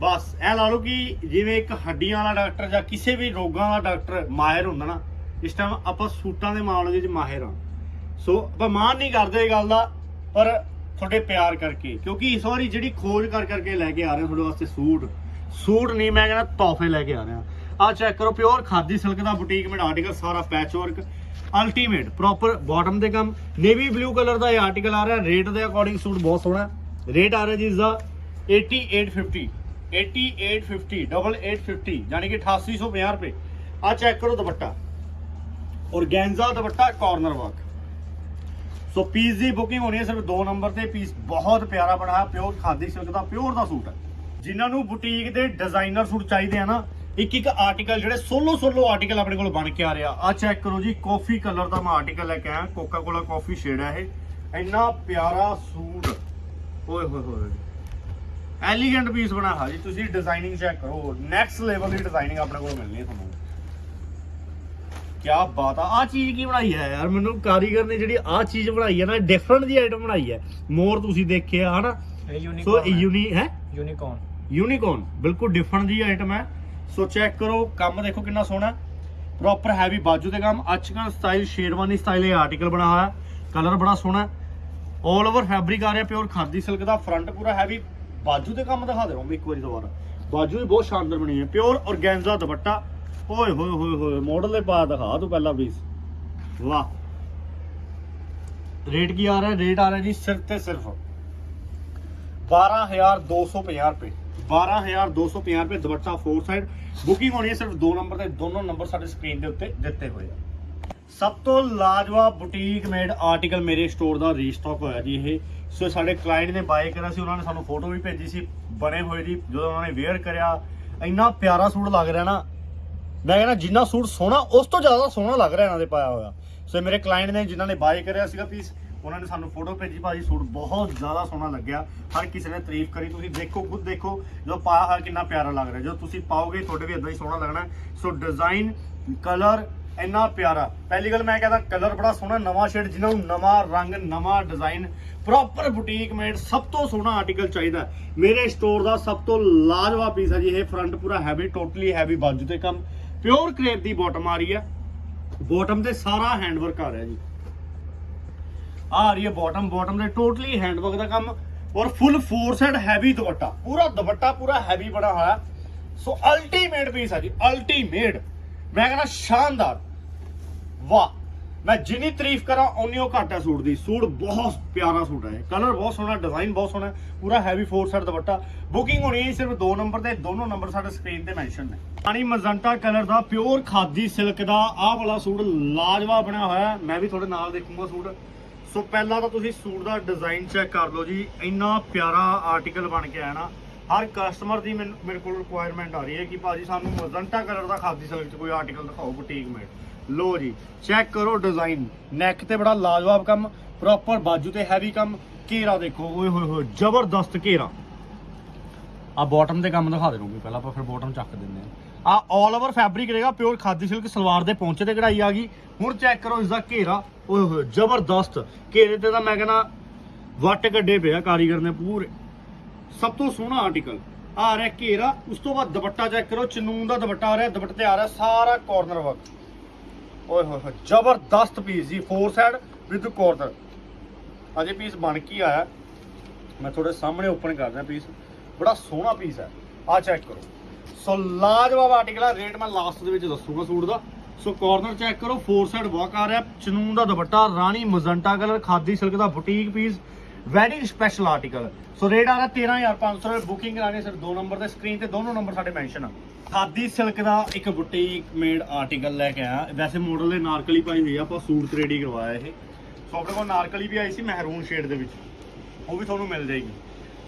ਬਸ ਇਹ ਲਾ ਲਓ ਕਿ ਜਿਵੇਂ ਇੱਕ ਹੱਡੀਆਂ ਵਾਲਾ ਡਾਕਟਰ ਜਾਂ ਕਿਸੇ ਵੀ ਰੋਗਾਂ ਦਾ ਡਾਕਟਰ ਮਾਹਿਰ ਹੁੰਦਾ ਨਾ, ਇਸ ਟਾਈਮ ਆਪਾਂ ਸੂਟਾਂ ਦੇ ਮਾਮਲੇ ਦੇ ਵਿੱਚ ਮਾਹਿਰ ਹਾਂ ਸੋ ਆਪਾਂ ਮਾਨ ਨਹੀਂ ਕਰਦੇ ਇਹ ਗੱਲ ਦਾ, ਪਰ ਤੁਹਾਡੇ ਪਿਆਰ ਕਰਕੇ, ਕਿਉਂਕਿ ਇਸ ਵਾਰੀ ਜਿਹੜੀ ਖੋਜ ਕਰ ਕਰਕੇ ਲੈ ਕੇ ਆ ਰਹੇ ਤੁਹਾਡੇ ਵਾਸਤੇ ਸੂਟ ਸੂਟ ਨਹੀਂ, ਮੈਂ ਕਹਿੰਦਾ ਤੋਹਫੇ ਲੈ ਕੇ ਆ ਰਿਹਾ। ਹਾਂ ਆਹ ਚੈੱਕ ਕਰੋ ਪਿਓਰ ਖਾਦੀ ਸਿਲਕ ਦਾ ਬੁਟੀਕ ਮੇਡ ਆਰਟੀਕਲ ਸਾਰਾ patch work ultimate proper bottom ਦੇ ਕੰਮ ਨੇਵੀ ਬਲੂ ਕਲਰ ਦਾ ਇਹ ਆਰਟੀਕਲ ਆ ਰਿਹਾ ਰੇਟ ਦੇ ਅਕੋਰਡਿੰਗ ਸੂਟ ਬਹੁਤ ਸੋਹਣਾ ਰੇਟ ਆ ਰਿਹਾ ਜੀ ਇਸ ਦਾ 8850 8850 ਡਬਲ 850 ਯਾਨੀ ਕਿ 8850 ਰੁਪਏ। ਆ ਚੈੱਕ ਕਰੋ ਦੁਪੱਟਾ। ਔਰਗੈਂਜ਼ਾ ਦੁਪੱਟਾ ਕਾਰਨਰ ਵਰਕ ਸੋ ਪੀਸ ਦੀ ਬੁਕਿੰਗ ਹੋਣੀ ਹੈ ਸਿਰਫ ਦੋ ਨੰਬਰ ਤੇ। ਪੀਸ ਬਹੁਤ ਪਿਆਰਾ ਬਣਾਇਆ ਪਿਓਰ ਖਾਦੀ ਸਿਲਕ ਦਾ ਪਿਓਰ ਦਾ ਸੂਟ ਹੈ। ਜਿਨ੍ਹਾਂ ਨੂੰ ਬੁਟੀਕ ਦੇ ਡਿਜ਼ਾਈਨਰ ਸੂਟ ਚਾਹੀਦੇ ਆ ਨਾ, ਇੱਕ ਇੱਕ ਆਰਟੀਕਲ ਜਿਹੜੇ ਸੋਲੋ ਸੋਲੋ ਆਰਟੀਕਲ ਆਪਣੇ ਕੋਲ ਬਣ ਕੇ ਆ ਰਿਹਾ ਆ। ਚੈੱਕ ਕਰੋ ਜੀ ਕਾਫੀ ਕਲਰ ਦਾ ਮੈਂ ਆਰਟੀਕਲ ਲੈ ਕੇ ਆਇਆ ਕੋਕਾ ਕੋਲਾ ਕਾਫੀ ਸ਼ੇਡ ਹੈ ਇਹ। ਇੰਨਾ ਪਿਆਰਾ ਸੂਟ। ਓਏ, ਹੋਏ ਹੋਏ ਐਲੀਗੈਂਟ ਪੀਸ ਬਣਾਇਆ ਜੀ, ਤੁਸੀਂ ਡਿਜ਼ਾਈਨਿੰਗ ਚੈੱਕ ਕਰੋ। ਨੈਕਸਟ ਲੈਵਲ ਦੀ ਡਿਜ਼ਾਈਨਿੰਗ ਆਪਣੇ ਕੋਲ ਮਿਲਣੀ ਹੈ ਤੁਹਾਨੂੰ। ਕੀ ਬਾਤ ਆ। ਆ ਚੀਜ਼ ਕੀ ਬਣਾਈ ਹੈ ਯਾਰ? ਮੈਨੂੰ ਕਾਰੀਗਰ ਨੇ ਜਿਹੜੀ ਆ ਚੀਜ਼ ਬਣਾਈ ਹੈ ਨਾ ਡਿਫਰੈਂਟ ਜੀ ਆਈਟਮ ਬਣਾਈ ਹੈ। ਮੋਰ ਤੁਸੀਂ ਦੇਖਿਆ ਹਨਾ? ਸੋ ਯੂਨੀ ਹੈ। ਯੂਨੀਕੌਰਨ ਯੂਨੀਕੋਰਨ ਬਿਲਕੁਲ ਡਿਫਰੈਂਟ ਜੀ ਆਈਟਮ ਹੈ। ਸੋ ਚੈੱਕ ਕਰੋ ਕੰਮ ਦੇਖੋ ਕਿੰਨਾ ਸੋਹਣਾ। ਪ੍ਰੋਪਰ ਹੈਵੀ ਬਾਜੂ ਦੇ ਕੰਮ। ਅੱਜਕੱਲ ਸਟਾਈਲ ਸ਼ੇਰਵਾਨੀ ਸਟਾਈਲ ਇਹ ਆਰਟੀਕਲ ਬਣਾ ਹੋਇਆ। ਕਲਰ ਬੜਾ ਸੋਹਣਾ। 올 ਓਵਰ ਫੈਬਰਿਕ ਆ ਰਿਹਾ ਪਿਓਰ ਖਾਦੀ ਸਿਲਕ ਦਾ। ਫਰੰਟ ਪੂਰਾ ਹੈਵੀ ਬਾਜੂ ਦੇ ਕੰਮ ਦਿਖਾ ਦੇ ਰਹਾ ਇੱਕ ਵਾਰੀ ਦੁਬਾਰਾ। ਬਾਜੂ ਵੀ ਬਹੁਤ ਸ਼ਾਨਦਾਰ ਬਣੀ ਹੈ। ਪਿਓਰ ਔਰਗੈਂਜ਼ਾ ਦੁਪੱਟਾ। ਓਏ ਹੋਏ ਹੋਏ ਹੋਏ ਮਾਡਲ ਦੇ ਪਾ ਦਿਖਾ ਤੂੰ ਪਹਿਲਾਂ ਪੀਸ ਵਾਹ। ਰੇਟ ਕੀ ਆ ਰਿਹਾ? ਰੇਟ ਆ ਰਿਹਾ ਜੀ ਸਿਰਫ ਤੇ ਸਿਰਫ 12250 ਰੁਪਏ। 12250 ਰੁਪਏ ਦੁਪੱਟਾ ਫੋਰ ਸਾਈਡ ਬੁਕਿੰਗ ਹੋਣੀ ਹੈ ਸਿਰਫ ਦੋ ਨੰਬਰ ਤੇ, ਦੋਨੋਂ ਨੰਬਰ ਸਾਡੇ ਸਕਰੀਨ ਦੇ ਉੱਤੇ ਦਿੱਤੇ ਹੋਏ ਆ। ਸਭ ਤੋਂ ਲਾਜਵਾਬ ਬੁਟੀਕ ਮੇਡ ਆਰਟੀਕਲ ਮੇਰੇ ਸਟੋਰ ਦਾ ਰੀਸਟਾਕ ਹੋਇਆ ਜੀ ਇਹ। ਸੋ ਸਾਡੇ ਕਲਾਇੰਟ ਨੇ ਬਾਏ ਕਰਿਆ ਸੀ, ਉਹਨਾਂ ਨੇ ਸਾਨੂੰ ਫੋਟੋ ਵੀ ਭੇਜੀ ਸੀ, ਬਣੇ ਹੋਏ ਜੀ। ਜਦੋਂ ਉਹਨਾਂ ਨੇ ਵੇਅਰ ਕਰਿਆ, ਇੰਨਾ ਪਿਆਰਾ ਸੂਟ ਲੱਗ ਰਿਹਾ ਨਾ ਮੈਂ ਕਹਿੰਦਾ ਜਿੰਨਾ ਸੂਟ ਸੋਹਣਾ, ਉਸ ਤੋਂ ਜ਼ਿਆਦਾ ਸੋਹਣਾ ਲੱਗ ਰਿਹਾ ਇਹਨਾਂ ਦੇ ਪਾਇਆ ਹੋਇਆ। ਸੋ ਮੇਰੇ ਕਲਾਇੰਟ ਨੇ ਜਿਨ੍ਹਾਂ ਨੇ ਬਾਏ ਕਰਿਆ ਸੀਗਾ ਪੀਸ ਉਹਨਾਂ ਨੇ ਸਾਨੂੰ ਫੋਟੋ ਭੇਜੀ, ਭਾਜੀ ਸੂਟ ਬਹੁਤ ਜ਼ਿਆਦਾ ਸੋਹਣਾ ਲੱਗਿਆ। ਹਰ ਕਿਸੇ ਨੇ ਤਾਰੀਫ ਕਰੀ, ਤੁਸੀਂ ਦੇਖੋ, ਖੁਦ ਦੇਖੋ, ਜਦੋਂ ਪਾਇਆ ਹੋਇਆ ਕਿੰਨਾ ਪਿਆਰਾ ਲੱਗ ਰਿਹਾ। ਜਦੋਂ ਤੁਸੀਂ ਪਾਓਗੇ, ਤੁਹਾਡੇ ਵੀ ਇਦਾਂ ਹੀ ਸੋਹਣਾ ਲੱਗਣਾ। ਸੋ ਡਿਜ਼ਾਈਨ ਕਲਰ ਇੰਨਾ ਪਿਆਰਾ। ਪਹਿਲੀ ਗੱਲ ਮੈਂ ਕਹਿੰਦਾ ਕਲਰ ਬੜਾ ਸੋਹਣਾ, ਨਵਾਂ ਸ਼ੇਡ ਜਿਨ੍ਹਾਂ ਨੂੰ ਨਵਾਂ ਰੰਗ, ਨਵਾਂ ਡਿਜ਼ਾਈਨ ਪ੍ਰੋਪਰ ਬੁਟੀਕ ਮੇਡ ਸਭ ਤੋਂ ਸੋਹਣਾ ਆਰਟੀਕਲ ਚਾਹੀਦਾ। ਮੇਰੇ ਸਟੋਰ ਦਾ ਸਭ ਤੋਂ ਲਾਜਵਾਬ ਪੀਸ ਹੈ ਜੀ, ਇਹ ਫਰੰਟ ਪੂਰਾ ਹੈਵੀ ਟੋਟਲੀ ਹੈਵੀ ਬਾਜੂ ਤੇ ਕੰਮ। ਪਿਓਰ ਕਰੇਪ ਦੀ ਬਾਟਮ ਆ ਰਹੀ ਹੈ। ਬਾਟਮ ਤੇ ਸਾਰਾ ਹੈਂਡਵਰਕ ਆ ਰਿਹਾ ਜੀ। ਆ ਰਹੀ ਹੈ ਬਾਟਮ ਬਾਟਮ ਦੇ ਟੋਟਲੀ ਹੈਂਡਵਰਕ ਦਾ ਕੰਮ ਔਰ full four side heavy dupatta. ਪੂਰਾ ਦੁਪੱਟਾ, ਪੂਰਾ ਹੈਵੀ ਬਣਾ ਹੋਇਆ। ਸੋ ਅਲਟੀਮੇਟ ਪੀਸ ਆ ਜੀ ਅਲਟੀਮੇਟ ਮੈਂ ਕਹਿੰਦਾ ਸ਼ਾਨਦਾਰ। ਵਾਹ। ਮੈਂ ਜਿੰਨੀ ਤਾਰੀਫ ਕਰਾਂ, ਓਨੀ ਉਹ ਘੱਟ ਹੈ ਸੂਟ ਦੀ। ਸੂਟ ਬਹੁਤ ਪਿਆਰਾ ਸੂਟ ਹੈ। ਕਲਰ ਬਹੁਤ ਸੋਹਣਾ ਡਿਜ਼ਾਈਨ ਬਹੁਤ ਸੋਹਣਾ ਪੂਰਾ heavy four side dupatta. Booking ਹੋਣੀ ਹੈ ਸਿਰਫ ਦੋ ਨੰਬਰ ਤੇ, ਦੋਨੋਂ ਨੰਬਰ ਸਾਡੇ ਸਕਰੀਨ ਤੇ ਮੈਂਸ਼ਨ ਨੇ। ਪਾਣੀ ਮਜ਼ੰਟਾ ਕਲਰ ਦਾ ਪਿਓਰ ਖਾਦੀ ਸਿਲਕ ਦਾ ਆਹ ਵਾਲਾ ਸੂਟ ਲਾਜਵਾਬ ਬਣਿਆ ਹੋਇਆ ਮੈਂ ਵੀ ਤੁਹਾਡੇ ਨਾਲ ਦੇਖੂੰਗਾ ਸੂਟ। ਸੋ ਪਹਿਲਾਂ ਤਾਂ ਤੁਸੀਂ ਸੂਟ ਦਾ ਡਿਜ਼ਾਈਨ ਚੈੱਕ ਕਰ ਲਓ ਜੀ। ਇੰਨਾ ਪਿਆਰਾ ਆਰਟੀਕਲ ਬਣ ਕੇ ਆਇਆ ਨਾ। ਹਰ ਕਸਟਮਰ ਦੀ ਮੈਨੂੰ- ਮੇਰੇ ਕੋਲ ਰਿਕੁਆਇਰਮੈਂਟ ਆ ਰਹੀ ਹੈ ਕਿ ਭਾਜੀ ਸਾਨੂੰ ਮਜ਼ੰਟਾ ਕਲਰ ਦਾ ਖਾਦੀ ਸਿਲਕ 'ਚ ਕੋਈ ਆਰਟੀਕਲ ਦਿਖਾਓ ਬੁਟੀਕ ਮੇਡ ਲੋ ਜੀ ਚੈੱਕ ਕਰੋ ਡਿਜ਼ਾਈਨ ਨੈਕ ਤੇ ਬੜਾ ਲਾਜਵਾਬ ਕੰਮ ਪ੍ਰੋਪਰ ਬਾਜੂ ਤੇ ਹੈਵੀ ਕੰਮ। ਘੇਰਾ ਦੇਖੋ, ਓਏ ਹੋਏ ਹੋਏ, ਜ਼ਬਰਦਸਤ ਘੇਰਾ। ਆ ਬਾਟਮ ਤੇ ਕੰਮ ਦਿਖਾ ਦੇ ਨੂੰ ਪਹਿਲਾਂ ਆਪਾਂ ਫਿਰ ਬਾਟਮ ਚੱਕ ਦਿੰਦੇ ਆ ਆ 올 ਓਵਰ ਫੈਬਰਿਕ ਰਹੇਗਾ ਪਿਓਰ ਖਾਦੀ ਸਿਲਕ ਸਲਵਾਰ ਦੇ ਪੌਂਚੇ ਤੇ ਕਢਾਈ ਆ ਗਈ। ਹੁਣ ਚੈੱਕ ਕਰੋ ਇਸ ਦਾ ਘੇਰਾ। ਓਏ ਹੋਏ, ਜ਼ਬਰਦਸਤ। ਘੇਰੇ ਤੇ ਤਾਂ ਮੈਂ ਕਹਿੰਦਾ, ਵੱਟ ਗੱਡੇ ਪਿਆ ਕਾਰੀਗਰ ਨੇ ਪੂਰੇ। ਸਭ ਤੋਂ ਸੋਹਣਾ ਆਰਟੀਕਲ ਆ ਰਿਹਾ ਘੇਰਾ, ਉਸ ਤੋਂ ਬਾਅਦ ਦੁਪੱਟਾ ਚੈੱਕ ਕਰੋ, ਚਨੂਨ ਦਾ ਦੁਪੱਟਾ ਆ ਰਿਹਾ, ਦੁਪੱਟੇ ਤੇ ਆ ਰਿਹਾ ਸਾਰਾ ਕਾਰਨਰ ਵਰਕ ਓਏ ਹੋਏ ਹੋਏ, ਜ਼ਬਰਦਸਤ ਪੀਸ ਜੀ ਫੋਰ ਸਾਈਡ ਵਿਦ ਕੋਰਨਰ ਅਜੇ ਪੀਸ ਬਣ ਕੇ ਆਇਆ। ਮੈਂ ਤੁਹਾਡੇ ਸਾਹਮਣੇ ਓਪਨ ਕਰਦਾ ਪੀਸ ਬੜਾ ਸੋਹਣਾ ਪੀਸ ਹੈ। ਆ ਚੈੱਕ ਕਰੋ। ਸੋ ਲਾਜਵਾਬ ਆਰਟੀਕਲ ਹੈ। ਰੇਟ ਮੈਂ ਲਾਸਟ ਦੇ ਵਿੱਚ ਦੱਸੂਗਾ ਸੂਟ ਦਾ। ਸੋ ਕਾਰਨਰ ਚੈੱਕ ਕਰੋ। ਫੋਰ ਸਾਈਡ ਵਾਕ ਆ ਰਿਹਾ। ਚਨੂਨ ਦਾ ਦੁਪੱਟਾ, ਰਾਣੀ ਮਜ਼ੰਟਾ ਕਲਰ ਖਾਦੀ ਸਿਲਕ ਦਾ boutique piece very special article so rate ਆ ਰਿਹਾ 13500 ਰੁਪਏ। ਬੁਕਿੰਗ ਕਰਾਣੀ ਸਿਰ ਦੋ ਨੰਬਰ ਤੇ। ਸਕਰੀਨ ਤੇ ਦੋਨੋਂ ਨੰਬਰ ਸਾਡੇ ਮੈਂਸ਼ਨ ਆ। ਖਾਦੀ ਸਿਲਕ ਦਾ ਇੱਕ ਬੁਟੀਕ ਮੇਡ ਆਰਟੀਕਲ ਲੈ ਕੇ ਆਇਆ। ਵੈਸੇ ਮਾਡਲ ਦੇ ਨਾਰਕਲੀ ਪਾਈ ਹੋਈ ਆ। ਆਪਾਂ ਸੂਟ ਰੈਡੀ ਕਰਵਾਇਆ ਇਹ। ਸੋ ਆਪਣੇ ਕੋਲ ਨਾਰਕਲੀ ਵੀ ਆਈ ਸੀ, ਮਹਿਰੂਨ ਸ਼ੇਡ ਦੇ ਵਿੱਚ। ਉਹ ਵੀ ਤੁਹਾਨੂੰ ਮਿਲ ਜਾਏਗੀ।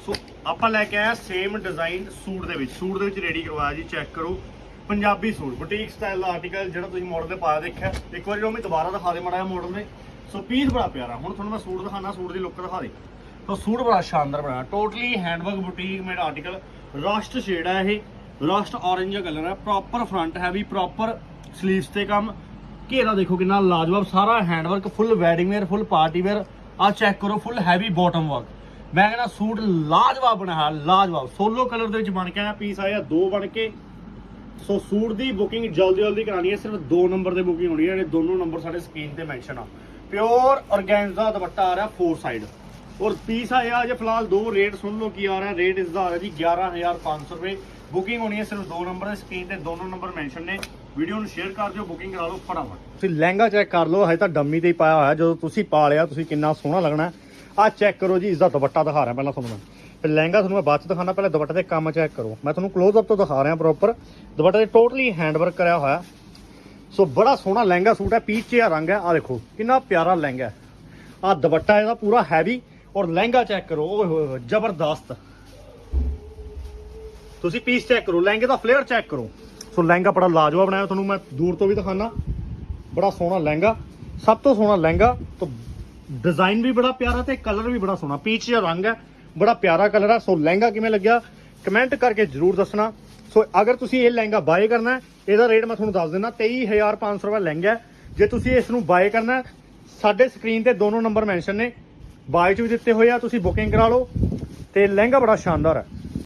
ਸੋ ਆਪਾਂ ਲੈ ਕੇ ਆਇਆ ਸੇਮ ਡਿਜ਼ਾਈਨ ਸੂਟ ਦੇ ਵਿੱਚ। ਸੂਟ ਦੇ ਵਿੱਚ ਰੈਡੀ ਕਰਵਾਇਆ ਜੀ ਚੈੱਕ ਕਰੋ। ਪੰਜਾਬੀ ਸੂਟ ਬੁਟੀਕ ਸਟਾਈਲ ਦਾ ਆਰਟੀਕਲ ਜਿਹੜਾ ਤੁਸੀਂ ਮਾਡਲ ਤੇ ਪਾਇਆ ਦੇਖਿਆ। ਇੱਕ ਵਾਰੀ ਉਹ ਮੈਂ ਦੁਬਾਰਾ ਦਿਖਾ ਦੇ ਮੜਾਇਆ ਮਾਡਲ ਨੇ ਸੋ ਪੀਸ ਬੜਾ ਪਿਆਰਾ। ਹੁਣ ਤੁਹਾਨੂੰ ਮੈਂ ਸੂਟ ਦਿਖਾਣਾ ਸੂਟ ਦੀ ਲੁੱਕ ਦਿਖਾ ਦੇ। ਸੋ ਸੂਟ ਬੜਾ ਸ਼ਾਨਦਾਰ ਬਣਾਇਆ। Totally handwork boutique made article rust shade ਹੈ ਇਹ। ਰਸਟ orange ਕਲਰ ਹੈ proper front heavy proper sleeves ਤੇ ਕੰਮ। ਘੇਰਾ ਦੇਖੋ ਕਿੰਨਾ ਲਾਜਵਾਬ। ਸਾਰਾ handwork full wedding wear full party wear ਆ ਚੈੱਕ ਕਰੋ ਫੁੱਲ ਹੈਵੀ ਬਾਟਮ ਵਰਕ ਮੈਂ ਕਹਿੰਦਾ ਸੂਟ ਲਾਜਵਾਬ ਬਣਾਇਆ, ਲਾਜਵਾਬ। ਸੋਲੋ ਕਲਰ ਦੇ ਵਿੱਚ ਬਣ ਕੇ ਆਇਆ ਪੀਸ ਆਇਆ, ਦੋ ਬਣ ਕੇ। ਸੋ ਸੂਟ ਦੀ ਬੁਕਿੰਗ ਜਲਦੀ ਜਲਦੀ ਕਰਾਣੀ ਹੈ। ਸਿਰਫ ਦੋ ਨੰਬਰ ਤੇ ਬੁਕਿੰਗ ਹੋਣੀ ਹੈ। ਜਿਹੜੇ ਦੋਨੋਂ ਨੰਬਰ ਸਾਡੇ ਸਕਰੀਨ ਤੇ ਮੈਂਸ਼ਨ ਆ। ਪਿਓਰ ਔਰਗੈਂਜ਼ਾ ਦੁਪੱਟਾ ਆ ਰਿਹਾ ਫੋਰ ਸਾਈਡ ਔਰ ਪੀਸ ਆਇਆ ਜੇ ਫਿਲਹਾਲ ਦੋ ਰੇਟ ਸੁਣ ਲਓ ਕੀ ਆ ਰਿਹਾ। ਰੇਟ ਇਸ ਦਾ ਆ ਰਿਹਾ ਜੀ 11500 ਰੁਪਏ। ਬੁਕਿੰਗ ਹੋਣੀ ਹੈ ਸਿਰਫ ਦੋ ਨੰਬਰ ਦੇ ਸਕਰੀਨ ਤੇ ਦੋਨੋਂ ਨੰਬਰ ਮੈਂਸ਼ਨ ਨੇ। ਵੀਡੀਓ ਨੂੰ ਸ਼ੇਅਰ ਕਰ ਦਿਓ ਬੁਕਿੰਗ ਕਰਾ ਲਓ ਫਟਾਫਟ। ਤੁਸੀਂ ਲਹਿੰਗਾ ਚੈੱਕ ਕਰ ਲਓ, ਹਜੇ ਤਾਂ ਡੰਮੀ ਤੇ ਹੀ ਪਾਇਆ ਹੋਇਆ। ਜਦੋਂ ਤੁਸੀਂ ਪਾ ਲਿਆ, ਤੁਸੀਂ ਕਿੰਨਾ ਸੋਹਣਾ ਲੱਗਣਾ। ਆ ਚੈੱਕ ਕਰੋ ਜੀ ਇਸ ਦਾ ਦੁਪੱਟਾ ਦਿਖਾ ਰਿਹਾ ਪਹਿਲਾਂ ਤੁਹਾਨੂੰ ਮੈਂ। ਫਿਰ ਲਹਿੰਗਾ ਤੁਹਾਨੂੰ ਮੈਂ ਬਾਅਦ ਚ ਦਿਖਾਣਾ ਪਹਿਲਾਂ ਦੁਪੱਟੇ ਦੇ ਕੰਮ ਚੈੱਕ ਕਰੋ। ਮੈਂ ਤੁਹਾਨੂੰ ক্লোਜ਼ ਅਪ ਤੋਂ ਦਿਖਾ ਰਿਹਾ ਪ੍ਰੋਪਰ ਦੁਪੱਟੇ ਤੇ ਟੋਟਲੀ ਹੈਂਡ ਵਰਕ ਕਰਿਆ ਹੋਇਆ। ਸੋ ਬੜਾ ਸੋਹਣਾ ਲਹਿੰਗਾ ਸੂਟ ਹੈ, ਪੀਚ ਜਿਹਾ ਰੰਗ ਹੈ। ਆ ਦੇਖੋ, ਕਿੰਨਾ ਪਿਆਰਾ ਲਹਿੰਗਾ ਹੈ। ਆ ਦੁਪੱਟਾ ਇਹਦਾ ਪੂਰਾ ਹੈਵੀ ਔਰ ਲਹਿੰਗਾ ਚੈੱਕ ਕਰੋ। ਓਏ ਹੋਏ ਜ਼ਬਰਦਸਤ। ਤੁਸੀਂ ਪੀਸ ਚੈੱਕ ਕਰੋ, ਲਹਿੰਗੇ ਦਾ ਫਲੇਅਰ ਚੈੱਕ ਕਰੋ। ਸੋ ਲਹਿੰਗਾ ਬੜਾ ਲਾਜਵਾਬ ਬਣਾਇਆ ਤੁਹਾਨੂੰ, ਮੈਂ ਦੂਰ ਤੋਂ ਵੀ ਦਿਖਾਣਾ ਬੜਾ ਸੋਹਣਾ ਲਹਿੰਗਾ, ਸਭ ਤੋਂ ਸੋਹਣਾ ਲਹਿੰਗਾ, ਤੋਂ ਡਿਜ਼ਾਈਨ ਵੀ ਬੜਾ ਪਿਆਰਾ ਤੇ ਕਲਰ ਵੀ ਬੜਾ ਸੋਹਣਾ। ਪੀਚ ਜਿਹਾ ਰੰਗ ਹੈ, ਬੜਾ ਪਿਆਰਾ ਕਲਰ ਹੈ। ਸੋ ਲਹਿੰਗਾ ਕਿਵੇਂ ਲੱਗਿਆ? ਕਮੈਂਟ ਕਰਕੇ ਜਰੂਰ ਦੱਸਣਾ। ਸੋ ਅਗਰ ਤੁਸੀਂ ਇਹ ਲਹਿੰਗਾ ਬਾਏ ਕਰਨਾ ਹੈ, ਇਹਦਾ ਰੇਟ ਮੈਂ ਤੁਹਾਨੂੰ ਦੱਸ ਦਿੰਦਾ 23500 ਰੁਪਏ ਲਹਿੰਗਾ ਜੇ ਤੁਸੀਂ ਇਸ ਨੂੰ ਬਾਏ ਕਰਨਾ ਸਾਡੇ ਸਕਰੀਨ ਤੇ ਦੋਨੋਂ ਨੰਬਰ ਮੈਂਸ਼ਨ ਨੇ। ਬਾਏ ਚ ਵੀ ਦਿੱਤੇ ਹੋਏ ਆ, ਤੁਸੀਂ ਬੁਕਿੰਗ ਕਰਾ ਲਓ। ਤੇ ਲਹਿੰਗਾ ਬੜਾ ਸ਼ਾਨਦਾਰ ਹੈ।